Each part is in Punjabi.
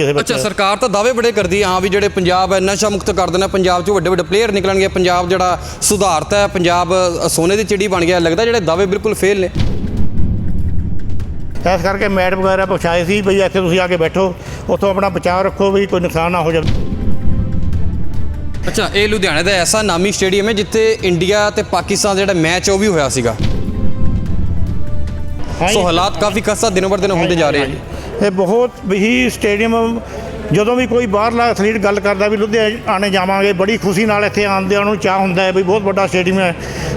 ਕਿਸੇ ਬੱਚੇ ਅੱਛਾ। ਸਰਕਾਰ ਤਾਂ ਦਾਅਵੇ ਬੜੇ ਕਰਦੀ ਹੈ ਹਾਂ ਵੀ ਜਿਹੜੇ ਪੰਜਾਬ ਹੈ ਨਸ਼ਾ ਮੁਕਤ ਕਰ ਦੇਣਾ ਪੰਜਾਬ 'ਚ ਵੱਡੇ ਵੱਡੇ ਪਲੇਅਰ ਨਿਕਲਣਗੇ ਪੰਜਾਬ ਜਿਹੜਾ ਸੁਧਾਰਤਾ ਹੈ ਪੰਜਾਬ ਸੋਨੇ ਦੀ ਚਿੜੀ ਬਣ ਗਿਆ ਲੱਗਦਾ ਜਿਹੜੇ ਦਾਅਵੇ ਬਿਲਕੁਲ ਫੇਲ ਨੇ ਇਸ ਕਰਕੇ ਮੈਟ ਵਗੈਰਾ ਪਹੁੰਚਾਏ ਸੀ ਬਈ ਇੱਥੇ ਤੁਸੀਂ ਆ ਕੇ ਬੈਠੋ ਉੱਥੋਂ ਆਪਣਾ ਬਚਾਅ ਰੱਖੋ ਵੀ ਕੋਈ ਨੁਕਸਾਨ ਨਾ ਹੋ ਜਾਵੇ ਅੱਛਾ ਇਹ ਲੁਧਿਆਣੇ ਦਾ ਐਸਾ ਨਾਮੀ ਸਟੇਡੀਅਮ ਹੈ ਜਿੱਥੇ ਇੰਡੀਆ ਤੇ ਪਾਕਿਸਤਾਨ ਦਾ ਜਿਹੜਾ ਮੈਚ ਉਹ ਵੀ ਹੋਇਆ ਸੀਗਾ। ਸੋ ਹਾਲਾਤ ਕਾਫੀ ਖਸਤਾ ਦਿਨੋਂ ਬਰ ਦਿਨ ਹੁੰਦੇ ਜਾ ਰਹੇ ਨੇ ਇਹ ਬਹੁਤ ਹੀ ਸਟੇਡੀਅਮ ਜਦੋਂ ਵੀ ਕੋਈ ਬਾਹਰਲਾ ਐਥਲੀਟ ਗੱਲ ਕਰਦਾ ਵੀ ਲੁਧਿਆਣੇ ਜਾਵਾਂਗੇ ਬੜੀ ਖੁਸ਼ੀ ਨਾਲ ਇੱਥੇ ਆਉਂਦੇ ਆ, ਉਹਨੂੰ ਚਾਹ ਹੁੰਦਾ ਹੈ ਵੀ ਬਹੁਤ ਵੱਡਾ ਸਟੇਡੀਅਮ ਹੈ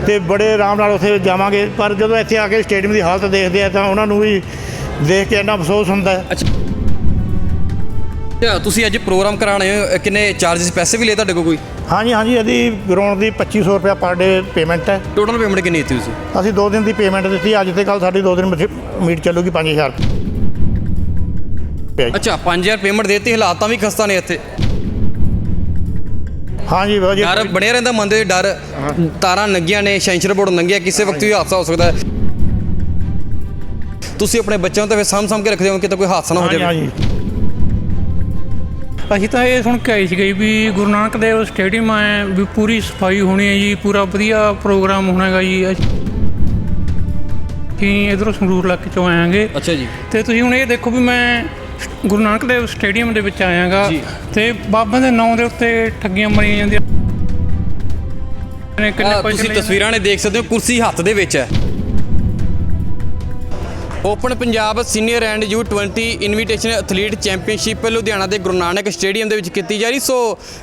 ਤੇ ਬੜੇ ਆਰਾਮ ਨਾਲ ਉੱਥੇ ਜਾਵਾਂਗੇ। ਪਰ ਜਦੋਂ ਇੱਥੇ ਆ ਕੇ ਸਟੇਡੀਅਮ ਦੀ ਹਾਲਤ ਦੇਖਦੇ ਆ ਤਾਂ ਉਹਨਾਂ ਨੂੰ ਵੀ ਦੇਖ ਕੇ ਇੰਨਾ ਅਫਸੋਸ ਹੁੰਦਾ ਹੈ। ਅੱਛਾ। ਤੁਸੀਂ ਅੱਜ ਪ੍ਰੋਗਰਾਮ ਕਰਾਣੇ ਹੋ ਕਿੰਨੇ ਚਾਰजेस ਪੈਸੇ ਵੀ ਲਏ ਤੁਹਾਡੇ ਕੋਲ ਕੋਈ? ਹਾਂਜੀ ਹਾਂਜੀ ਇਹਦੀ ਗਰਾਊਂਡ ਦੀ 2500 ਰੁਪਏ ਪਰ ਡੇ ਪੇਮੈਂਟ ਹੈ। ਟੋਟਲ ਪੇਮੈਂਟ ਕਿੰਨੀ ਦਿੱਤੀ ਤੁਸੀਂ? ਅਸੀਂ 2 ਦਿਨ ਦੀ ਪੇਮੈਂਟ ਦਿੱਤੀ ਅੱਜ ਤੇ ਕੱਲ ਸਾਡੀ 2 ਦਿਨ ਮੀਟ ਚੱਲੂਗੀ 5000 ਰੁਪਏ ਅੱਛਾ 5000 ਪੇਮੈਂਟ ਦੇਤੀ ਹਾਲਾਤਾਂ ਵੀ ਖਸਤਾ ਨੇ ਇੱਥੇ। ਹਾਂਜੀ ਵਧੀਆ। ਡਰ ਬਣਿਆ ਰਹਿੰਦਾ ਮਨ ਦੇ ਡਰ। ਤਾਰਾਂ ਨੰਗੀਆਂ ਨੇ ਸ਼ੈਂਸ਼ਰ ਬੋਰਡ ਨੰਗਿਆ ਕਿਸੇ ਵਕਤ ਵੀ ਹਾਦਸਾ ਹੋ ਸਕਦਾ ਹੈ। ਤੁਸੀਂ ਆਪਣੇ ਬੱਚਿਆਂ ਨੂੰ ਤਾਂ ਫਿਰ ਸਾਂਭ ਸਾਂਭ ਕੇ ਰੱਖਦੇ ਹੋ ਕਿਤੇ ਕੋਈ ਹਾਦਸਾ ਨਾ ਹੋ ਜਾਵੇ। ਹਾਂਜੀ। ਅਸੀਂ ਤਾਂ ਇਹ ਸੁਣ ਕੇ ਆਈ ਸੀਗੇ ਵੀ ਗੁਰੂ ਨਾਨਕ ਦੇਵ ਸਟੇਡੀਅਮ ਹੈ ਵੀ ਪੂਰੀ ਸਫ਼ਾਈ ਹੋਣੀ ਹੈ ਜੀ ਪੂਰਾ ਵਧੀਆ ਪ੍ਰੋਗਰਾਮ ਹੋਣਾ ਹੈਗਾ ਜੀ। ਅਸੀਂ ਇਧਰੋਂ ਸੰਗਰੂਰ ਇਲਾਕੇ ਚੋਂ ਆਇਆਂਗੇ। ਅੱਛਾ ਜੀ। ਤੇ ਤੁਸੀਂ ਹੁਣ ਇਹ ਦੇਖੋ ਵੀ ਮੈਂ ਗੁਰੂ ਨਾਨਕ ਦੇਵ ਸਟੇਡੀਅਮ ਦੇ ਵਿੱਚ ਆਇਆਂਗਾ। ਤੇ ਬਾਬਾ ਦੇ ਨਾਂ ਦੇ ਉੱਤੇ ਠੱਗੀਆਂ ਮਾਰੀਆਂ ਜਾਂਦੀਆਂ ਨੇ ਕਿੰਨੇ ਤੁਸੀਂ। ਤਸਵੀਰਾਂ ਨੇ ਦੇਖ ਸਕਦੇ ਹੋ ਕੁਰਸੀ ਹੱਥ ਦੇ ਵਿੱਚ ਹੈ। Open Punjab senior and U 20 invitation athlete championship Ludhiana ਦੇ ਗੁਰੂ ਨਾਨਕ ਸਟੇਡੀਅਮ ਦੇ ਵਿੱਚ ਕੀਤੀ ਜਾ ਰਹੀ। ਸੋ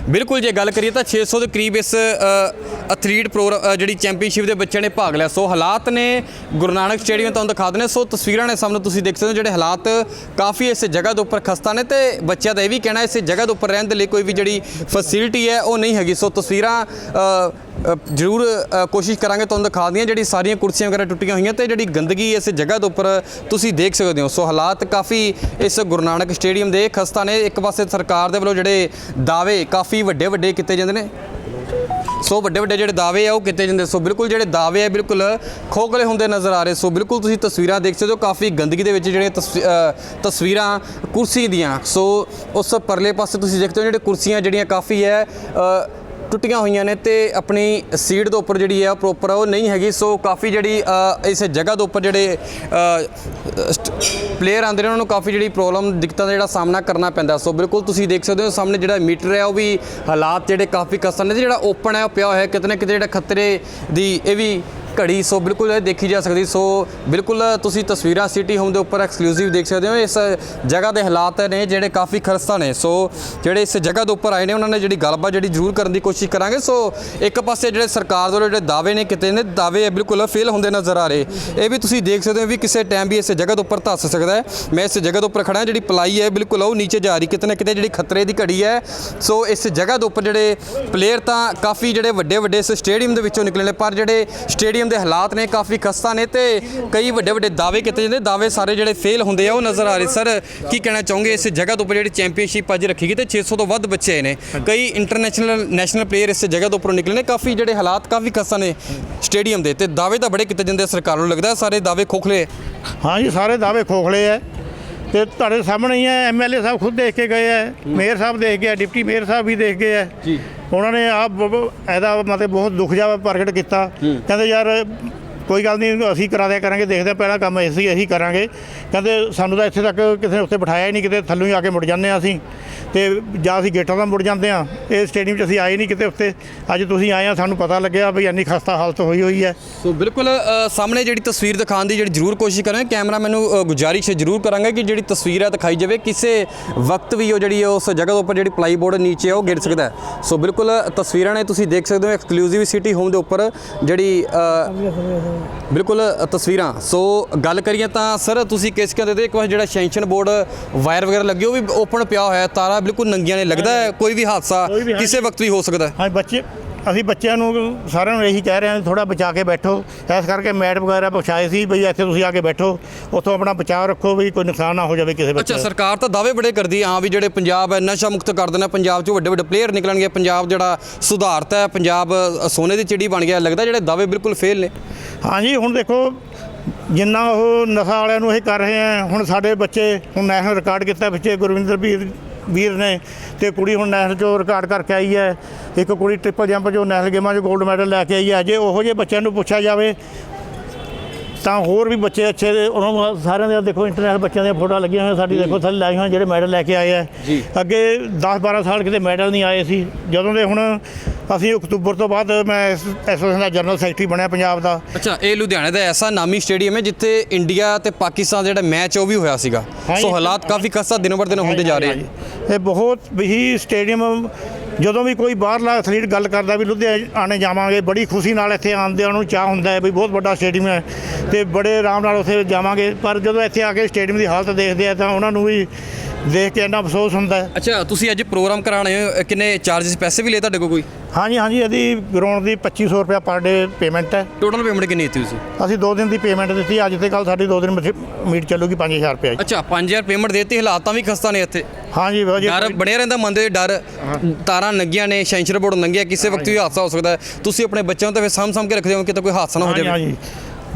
ਬਿਲਕੁਲ ਜੇ ਗੱਲ ਕਰੀਏ ਤਾਂ 600 ਦੇ ਕਰੀਬ ਇਸ ਐਥਲੀਟ ਪ੍ਰੋਗਰਾਮ ਜਿਹੜੀ ਚੈਂਪੀਅਨਸ਼ਿਪ ਦੇ ਬੱਚਿਆਂ ਨੇ ਭਾਗ ਲਿਆ। ਸੋ ਹਾਲਾਤ ਨੇ ਗੁਰੂ ਨਾਨਕ ਸਟੇਡੀਅਮ ਤੁਹਾਨੂੰ ਦਿਖਾ ਦਿੰਦੇ ਸੋ ਤਸਵੀਰਾਂ ਨੇ ਸਾਹਮਣੇ ਤੁਸੀਂ ਦੇਖ ਸਕਦੇ ਹੋ ਜਿਹੜੇ ਹਾਲਾਤ ਕਾਫੀ ਇਸ ਜਗ੍ਹਾ ਦੇ ਉੱਪਰ ਖਸਤਾ ਨੇ ਤੇ ਬੱਚਿਆਂ ਦਾ ਇਹ ਵੀ ਕਹਿਣਾ ਇਸ ਜਗ੍ਹਾ ਦੇ ਉੱਪਰ ਰਹਿਣ ਦੇ ਲਈ ਕੋਈ ਵੀ ਜਿਹੜੀ ਫੈਸਿਲਿਟੀ ਹੈ ਉਹ ਨਹੀਂ ਹੈਗੀ। ਸੋ ਤਸਵੀਰਾਂ ਜ਼ਰੂਰ ਕੋਸ਼ਿਸ਼ ਕਰਾਂਗੇ ਤੁਹਾਨੂੰ ਦਿਖਾ ਦੀਆਂ ਜਿਹੜੀ ਸਾਰੀਆਂ ਕੁਰਸੀਆਂ ਵਗੈਰਾ ਟੁੱਟੀਆਂ ਹੋਈਆਂ ਤੇ ਜਿਹੜੀ ਗੰਦਗੀ ਇਸ ਜਗ੍ਹਾ ਦੇ ਉੱਪਰ ਤੁਸੀਂ ਦੇਖ ਸਕਦੇ ਹੋ। ਸੋ ਹਾਲਾਤ ਕਾਫੀ ਇਸ ਗੁਰੂ ਨਾਨਕ ਸਟੇਡੀਅਮ ਦੇ ਖਸਤਾ ਨੇ। ਇੱਕ ਪਾਸੇ ਸਰਕਾਰ ਦੇ ਵੱਲੋਂ ਜਿਹੜੇ ਦਾਅਵੇ ਕਾਫੀ ਵੱਡੇ ਵੱਡੇ ਕੀਤੇ ਜਾਂਦੇ ਨੇ। ਸੋ ਵੱਡੇ ਵੱਡੇ ਜਿਹੜੇ ਦਾਅਵੇ ਆ ਉਹ ਕੀਤੇ ਜਾਂਦੇ। ਸੋ ਬਿਲਕੁਲ ਜਿਹੜੇ ਦਾਅਵੇ ਆ, ਬਿਲਕੁਲ ਖੋਖਲੇ ਹੁੰਦੇ ਨਜ਼ਰ ਆ ਰਹੇ। ਸੋ ਬਿਲਕੁਲ ਤੁਸੀਂ ਤਸਵੀਰਾਂ ਦੇਖ ਸਕਦੇ ਹੋ। ਕਾਫੀ ਗੰਦਗੀ ਦੇ ਵਿੱਚ ਜਿਹੜੇ ਤਸਵੀ- ਤਸਵੀਰਾਂ ਕੁਰਸੀ ਦੀਆਂ। ਸੋ ਉਸ ਪਰਲੇ ਪਾਸੇ ਤੁਸੀਂ ਦੇਖਦੇ ਹੋ ਜਿਹੜੇ ਕੁਰਸੀਆਂ ਜਿਹੜੀਆਂ ਕਾਫੀ ਹੈ ਟੁੱਟੀਆਂ ਹੋਈਆਂ ਨੇ ਤੇ ਆਪਣੀ ਸੀਟ ਦੇ ਉੱਪਰ ਜਿਹੜੀ ਹੈ ਪ੍ਰੋਪਰ ਉਹ ਨਹੀਂ ਹੈਗੀ। ਸੋ ਕਾਫੀ ਜਿਹੜੀ ਇਸ ਜਗ੍ਹਾ ਦੇ ਉੱਪਰ ਜਿਹੜੇ ਪਲੇਅਰ ਆਉਂਦੇ ਨੇ, ਉਹਨਾਂ ਨੂੰ ਕਾਫੀ ਜਿਹੜੀ ਪ੍ਰੋਬਲਮ ਦਿੱਕਤਾਂ ਦਾ ਜਿਹੜਾ ਸਾਹਮਣਾ ਕਰਨਾ ਪੈਂਦਾ। ਸੋ ਬਿਲਕੁਲ ਤੁਸੀਂ ਦੇਖ ਸਕਦੇ ਹੋ, ਸਾਹਮਣੇ ਜਿਹੜਾ ਮੀਟਰ ਹੈ, ਉਹ ਵੀ ਹਾਲਾਤ ਜਿਹੜੇ ਕਾਫੀ ਕਸਰ ਨੇ। ਤੇ ਜਿਹੜਾ ਓਪਨ ਹੈ, ਉਹ ਪਿਆ ਹੋਇਆ ਕਿਤੇ ਨਾ ਕਿਤੇ ਜਿਹੜਾ ਖਤਰੇ ਦੀ, ਇਹ ਵੀ ਘੜੀ, ਸੋ ਬਿਲਕੁਲ ਇਹ ਦੇਖੀ ਜਾ ਸਕਦੀ, ਸੋ ਬਿਲਕੁਲ ਤੁਸੀਂ ਤਸਵੀਰਾਂ ਸਿਟੀ ਹੋਮ ਦੇ ਉੱਪਰ ਐਕਸਕਲੂਸਿਵ ਦੇਖ ਸਕਦੇ ਹੋ। ਇਸ ਜਗ੍ਹਾ ਦੇ ਹਾਲਾਤ ਨੇ ਜਿਹੜੇ ਕਾਫੀ ਖਰਸਤਾ ਨੇ, ਸੋ ਜਿਹੜੇ ਇਸ ਜਗ੍ਹਾ ਦੇ ਉੱਪਰ ਆਏ ਨੇ, ਉਹਨਾਂ ਨੇ ਜਿਹੜੀ ਗੱਲਬਾਤ ਜਿਹੜੀ ਜ਼ਰੂਰ ਕਰਨ ਦੀ ਕੋਸ਼ਿਸ਼ ਕਰਾਂਗੇ। ਸੋ ਇੱਕ ਪਾਸੇ ਜਿਹੜੇ ਸਰਕਾਰ ਵੱਲੋਂ ਜਿਹੜੇ ਦਾਅਵੇ ਨੇ, ਕਿਤੇ ਨੇ, ਦਾਅਵੇ ਬਿਲਕੁਲ ਫੇਲ ਹੁੰਦੇ ਨਜ਼ਰ ਆ ਰਹੇ। ਇਹ ਵੀ ਤੁਸੀਂ ਦੇਖ ਸਕਦੇ ਹੋ ਵੀ ਕਿਸੇ ਟਾਈਮ ਵੀ ਇਸ ਜਗ੍ਹਾ ਦੇ ਉੱਪਰ ਧੱਸ ਸਕਦਾ ਹੈ। ਮੈਂ ਇਸ ਜਗ੍ਹਾ ਦੇ ਉੱਪਰ ਖੜਾ ਜਿਹੜੀ ਪਲਾਈ ਹੈ, ਬਿਲਕੁਲ ਉਹ ਨੀਚੇ ਜਾ ਰਹੀ, ਕਿਤੇ ਨਾ ਕਿਤੇ ਜਿਹੜੀ ਖਤਰੇ ਦੀ ਘੜੀ ਹੈ। ਸੋ ਇਸ ਜਗ੍ਹਾ ਦੇ ਉੱਪਰ ਜਿਹੜੇ ਪਲੇਅਰ ਤਾਂ ਕਾਫੀ ਜਿਹੜੇ ਵੱਡੇ ਵੱਡੇ ਇਸ ਸਟੇਡੀਅਮ ਦੇ ਵਿੱਚੋਂ ਨਿਕਲੇ ਨੇ, ਪਰ ਜਿਹੜੇ ਸਟੇਡੀਅਮ ਦੇ ਹਾਲਾਤ ਨੇ ਕਾਫੀ ਖਸਤਾ ਨੇ ਤੇ ਕਈ ਵੱਡੇ ਵੱਡੇ ਦਾਅਵੇ ਕੀਤੇ ਜਾਂਦੇ। ਦਾਅਵੇ ਸਾਰੇ ਜਿਹੜੇ ਫੇਲ ਹੁੰਦੇ ਆ ਉਹ ਨਜ਼ਰ ਆ ਰਹੇ। ਸਰ ਕੀ ਕਹਿਣਾ ਚਾਹੋਗੇ? ਇਸ ਜਗ੍ਹਾ ਦੇ ਉੱਪਰ ਜਿਹੜੀ ਚੈਂਪੀਅਨਸ਼ਿਪ ਅੱਜ ਰੱਖੀ ਗਈ ਤੇ 600 ਤੋਂ ਵੱਧ ਬੱਚੇ ਆਏ ਨੇ। ਕਈ ਇੰਟਰਨੈਸ਼ਨਲ ਨੈਸ਼ਨਲ ਪਲੇਅਰ ਇਸ ਜਗ੍ਹਾ ਦੇ ਉੱਪਰੋਂ ਨਿਕਲੇ ਨੇ। ਕਾਫੀ ਜਿਹੜੇ ਹਾਲਾਤ ਕਾਫੀ ਖਸਤਾ ਨੇ ਸਟੇਡੀਅਮ ਦੇ ਤੇ ਦਾਅਵੇ ਤਾਂ ਬੜੇ ਕੀਤੇ ਜਾਂਦੇ ਸਰਕਾਰ ਨੂੰ ਲੱਗਦਾ ਸਾਰੇ ਦਾਅਵੇ ਖੋਖਲੇ ਹਾਂਜੀ ਸਾਰੇ ਦਾਅਵੇ ਖੋਖਲੇ ਐ ਤੇ ਤੁਹਾਡੇ ਸਾਹਮਣੇ ਹੀ ਹੈ ਐਮਐਲਏ ਸਾਹਿਬ ਖੁਦ ਦੇਖ ਕੇ ਗਏ ਐ ਮੇਅਰ ਸਾਹਿਬ ਦੇਖ ਗਏ ਡਿਪਟੀ ਮੇਅਰ ਸਾਹਿਬ ਵੀ ਦੇਖ ਗਏ ਐ ਜੀ। ਉਹਨਾਂ ਨੇ ਆ ਇਹਦਾ ਮਤਲਬ ਬਹੁਤ ਦੁੱਖ ਜਿਹਾ ਪ੍ਰਗਟ ਕੀਤਾ। ਕਹਿੰਦੇ ਯਾਰ ਕੋਈ ਗੱਲ ਨਹੀਂ ਅਸੀਂ ਕਰਾ ਦਿਆ ਕਰਾਂਗੇ ਦੇਖਦੇ ਹਾਂ ਪਹਿਲਾ ਕੰਮ ਅਸੀਂ ਅਸੀਂ ਕਰਾਂਗੇ। ਕਹਿੰਦੇ ਸਾਨੂੰ ਤਾਂ ਇੱਥੇ ਤੱਕ ਕਿਸੇ ਨੇ ਉੱਤੇ ਬਿਠਾਇਆ ਹੀ ਨਹੀਂ ਕਿਤੇ ਥੱਲੋਂ ਹੀ ਆ ਕੇ ਮੁੜ ਜਾਂਦੇ ਹਾਂ ਅਸੀਂ। ਤੇ ਜਾਂ ਅਸੀਂ ਗੇਟਾਂ ਦਾ ਮੁੜ ਜਾਂਦੇ ਹਾਂ। ਇਹ ਸਟੇਡੀਅਮ 'ਚ ਅਸੀਂ ਆਏ ਨਹੀਂ ਕਿਤੇ ਉੱਤੇ ਅੱਜ ਤੁਸੀਂ ਆਏ ਆ ਸਾਨੂੰ ਪਤਾ ਲੱਗਿਆ ਵੀ ਇੰਨੀ ਖਸਤਾ ਹਾਲਤ ਹੋਈ ਹੋਈ ਹੈ। ਸੋ ਬਿਲਕੁਲ ਅ, ਸਾਹਮਣੇ ਜਿਹੜੀ ਤਸਵੀਰ ਦਿਖਾਉਣ ਦੀ ਜਿਹੜੀ ਜ਼ਰੂਰ ਕੋਸ਼ਿਸ਼ ਕਰਾਂਗੇ ਕੈਮਰਾ ਮੈਨੂੰ ਅ, ਗੁਜ਼ਾਰਿਸ਼ ਹੈ ਜ਼ਰੂਰ ਕਰਾਂਗਾ ਕਿ ਜਿਹੜੀ ਤਸਵੀਰ ਹੈ ਦਿਖਾਈ ਜਾਵੇ ਕਿਸੇ ਵਕਤ ਵੀ ਉਹ ਜਿਹੜੀ ਹੈ ਉਸ ਜਗ੍ਹਾ ਦੇ ਉੱਪਰ ਜਿਹੜੀ ਪਲਾਈਬੋਰਡ ਨੀਚੇ ਹੈ ਉਹ ਗਿਰ ਸਕਦਾ ਹੈ। ਸੋ ਬਿਲਕੁਲ ਤਸਵੀਰਾਂ ਨੇ ਤੁਸੀਂ ਦੇਖ ਸਕਦੇ ਹੋ ਐਕਸਕਲੂਸਿਵ ਸਿਟੀ ਹੋਮ ਦੇ ਉੱਪਰ ਜਿਹੜੀ ਅ, ਬਿਲਕੁਲ ਤਸਵੀਰਾਂ। ਸੋ ਗੱਲ ਕਰੀਏ ਤਾਂ ਸਰ ਤੁਸੀਂ ਕਿਸ ਕਹਿੰਦੇ ਤੇ ਇੱਕ ਵਾਰ ਜਿਹੜਾ ਸ਼ੈਂਕਸ਼ਨ ਬੋਰਡ ਵਾਇਰ ਵਗੈਰਾ ਲੱਗੇ ਉਹ ਵੀ ਓਪਨ ਪਿਆ ਹੋਇਆ ਹੈ। ਤਾਰਾਂ ਬਿਲਕੁਲ ਨੰਗੀਆਂ ਨੇ। ਲੱਗਦਾ ਹੈ ਕੋਈ ਵੀ ਹਾਦਸਾ ਵੀ। ਕਿਸੇ ਵਕਤ ਵੀ ਹੋ ਸਕਦਾ ਹੈ। ਹਾਂ ਬੱਚੇ ਅਸੀਂ ਬੱਚਿਆਂ ਨੂੰ ਸਾਰਿਆਂ ਨੂੰ ਇਹੀ ਕਹਿ ਰਹੇ ਹਾਂ ਥੋੜਾ ਬਚਾ ਕੇ ਬੈਠੋ। ਇਸ ਕਰਕੇ ਮੈਟ ਵਗੈਰਾ ਪਹੁੰਚਾਏ ਸੀ ਬਈ ਇੱਥੇ ਤੁਸੀਂ ਆ ਕੇ ਬੈਠੋ। ਉੱਥੋਂ ਆਪਣਾ ਬਚਾਅ ਰੱਖੋ ਵੀ ਕੋਈ ਨੁਕਸਾਨ ਨਾ ਹੋ ਜਾਵੇ ਕਿਸੇ ਬੱਚੇ ਅੱਛਾ ਸਰਕਾਰ ਤਾਂ ਦਾਅਵੇ ਬੜੇ ਕਰਦੀ ਹਾਂ ਵੀ ਜਿਹੜੇ ਪੰਜਾਬ ਹੈ ਨਸ਼ਾ ਮੁਕਤ ਕਰ ਦੇਣਾ ਪੰਜਾਬ 'ਚ ਵੱਡੇ ਵੱਡੇ ਪਲੇਅਰ ਨਿਕਲਣਗੇ। ਪੰਜਾਬ ਜਿਹੜਾ ਸੁਧਾਰਤਾ ਹੈ ਪੰਜਾਬ ਸੋਨੇ ਦੀ ਚਿੜੀ ਬਣ ਗਿਆ। ਲੱਗਦਾ ਜਿਹੜੇ ਦਾਅਵੇ ਬਿਲਕੁਲ ਫੇਲ ਨੇ। ਹਾਂਜੀ, ਹੁਣ ਦੇਖੋ, ਜਿੰਨਾ ਉਹ ਨਸ਼ਾ ਵਾਲਿਆਂ ਨੂੰ ਇਹ ਕਰ ਰਹੇ ਆ ਹੁਣ ਸਾਡੇ ਬੱਚੇ ਹੁਣ ਨੈਸ਼ਨਲ ਰਿਕਾਰਡ ਕੀਤਾ, ਪਿੱਛੇ ਗੁਰਵਿੰਦਰ ਵੀਰ ਵੀਰ ਨੇ ਤੇ ਕੁੜੀ ਹੁਣ ਨੈਸ਼ਨਲ ਚੋਂ ਰਿਕਾਰਡ ਕਰਕੇ ਆਈ ਹੈ। ਇੱਕ ਕੁੜੀ ਟ੍ਰਿਪਲ ਜੰਪ ਚੋਂ ਨੈਸ਼ਨਲ ਗੇਮਾਂ 'ਚ 골ਡ ਮੈਡਲ ਲੈ ਕੇ ਆਈ ਹੈ। ਜੇ ਉਹੋ ਜਿਹੇ ਬੱਚਿਆਂ ਨੂੰ ਪੁੱਛਿਆ ਜਾਵੇ ਤਾਂ ਹੋਰ ਵੀ ਬੱਚੇ ਅੱਛੇ ਦੇ ਉਹਨਾਂ ਨੂੰ ਸਾਰਿਆਂ ਦੇ ਦੇਖੋ ਇੰਟਰਨੈਸ਼ਨਲ ਬੱਚਿਆਂ ਦੀਆਂ ਫੋਟੋਆਂ ਲੱਗੀਆਂ ਹੋਈਆਂ ਸਾਡੀ ਦੇਖੋ ਥੱਲੇ ਲਾਈਆਂ ਹੋਈਆਂ ਜਿਹੜੇ ਮੈਡਲ ਲੈ ਕੇ ਆਏ ਆ। ਅੱਗੇ 10 12 ਸਾਲ ਕਿਤੇ ਮੈਡਲ ਨਹੀਂ ਆਏ ਸੀ ਜਦੋਂ ਦੇ ਹੁਣ ਅਸੀਂ ਅਕਤੂਬਰ ਤੋਂ ਬਾਅਦ ਮੈਂ ਇਸ ਐਸੋਸੀਏਸ਼ਨ ਦਾ ਜਨਰਲ ਸੈਕਟਰੀ ਬਣਿਆ ਪੰਜਾਬ ਦਾ ਅੱਛਾ ਇਹ ਲੁਧਿਆਣੇ ਦਾ ਐਸਾ ਨਾਮੀ ਸਟੇਡੀਅਮ ਹੈ ਜਿੱਥੇ ਇੰਡੀਆ ਤੇ ਪਾਕਿਸਤਾਨ ਦਾ ਜਿਹੜਾ ਮੈਚ ਉਹ ਵੀ ਹੋਇਆ ਸੀਗਾ। ਸੋ ਹਾਲਾਤ ਕਾਫੀ ਖਸਤਾ ਦਿਨੋਂ ਬਰ ਦਿਨ ਹੁੰਦੇ ਜਾ ਰਹੇ ਹਾਂਜੀ। ਇਹ ਬਹੁਤ ਹੀ ਸਟੇਡੀਅਮ ਜਦੋਂ ਵੀ ਕੋਈ ਬਾਹਰਲਾ ਐਥਲੀਟ ਗੱਲ ਕਰਦਾ ਵੀ ਲੁਧਿਆਣੇ ਜਾਵਾਂਗੇ, ਬੜੀ ਖੁਸ਼ੀ ਨਾਲ ਇੱਥੇ ਆਉਂਦਿਆਂ ਨੂੰ ਚਾਹ ਹੁੰਦਾ ਹੈ ਵੀ ਬਹੁਤ ਵੱਡਾ ਸਟੇਡੀਅਮ ਹੈ ਤੇ ਬੜੇ ਆਰਾਮ ਨਾਲ ਉੱਥੇ ਜਾਵਾਂਗੇ। ਪਰ ਜਦੋਂ ਇੱਥੇ ਆ ਕੇ ਸਟੇਡੀਅਮ ਦੀ ਹਾਲਤ ਦੇਖਦੇ ਆ ਤਾਂ ਉਹਨਾਂ ਨੂੰ ਵੀ ਦੇਖ ਕੇ ਇੰਨਾ ਅਫਸੋਸ ਹੁੰਦਾ ਹੈ। ਅੱਛਾ ਤੁਸੀਂ ਅੱਜ ਪ੍ਰੋਗਰਾਮ ਕਰਾਣੇ ਹੋ ਕਿੰਨੇ ਚਾਰजेस ਪੈਸੇ ਵੀ ਲਏ ਤੁਹਾਡੇ ਕੋਲ ਕੋਈ? ਹਾਂਜੀ ਹਾਂਜੀ ਇਹਦੀ ਗਰਾਊਂਡ ਦੀ 2500 ਰੁਪਏ ਪਰ ਡੇ ਪੇਮੈਂਟ ਹੈ। ਟੋਟਲ ਪੇਮੈਂਟ ਕਿੰਨੀ ਦਿੱਤੀ ਤੁਸੀਂ? ਅਸੀਂ 2 ਦਿਨ ਦੀ ਪੇਮੈਂਟ ਦਿੱਤੀ ਅੱਜ ਤੇ ਕੱਲ ਸਾਡੀ 2 ਦਿਨ ਮੀਟ ਚੱਲੂਗੀ 5000 ਰੁਪਏ ਅੱਛਾ 5000 ਪੇਮੈਂਟ ਦੇਤੀ ਹਾਲਾਤਾਂ ਵੀ ਖਸਤਾ ਨੇ ਇੱਥੇ। ਹਾਂਜੀ ਬਹੁਤ ਜੀ ਡਰ ਬਣਿਆ ਰਹਿੰਦਾ ਮਨ ਦੇ ਡਰ ਤਾਰਾਂ ਨੰਗੀਆਂ ਨੇ ਸ਼ੈਂਸ਼ਰ ਬੋਰਡ ਨੰਗਿਆ ਕਿਸੇ ਵਕਤ ਵੀ ਹਾਦਸਾ ਹੋ ਸਕਦਾ ਤੁਸੀਂ ਆਪਣੇ ਬੱਚਿਆਂ ਨੂੰ ਤਾਂ ਫਿਰ ਸਾਂਭ ਸਾਂਭ ਕੇ ਰੱਖਦੇ ਹੋ ਕਿਤੇ ਕੋਈ ਹਾਦਸਾ ਨਾ ਹੋ ਜਾਵੇ। ਹਾਂਜੀ।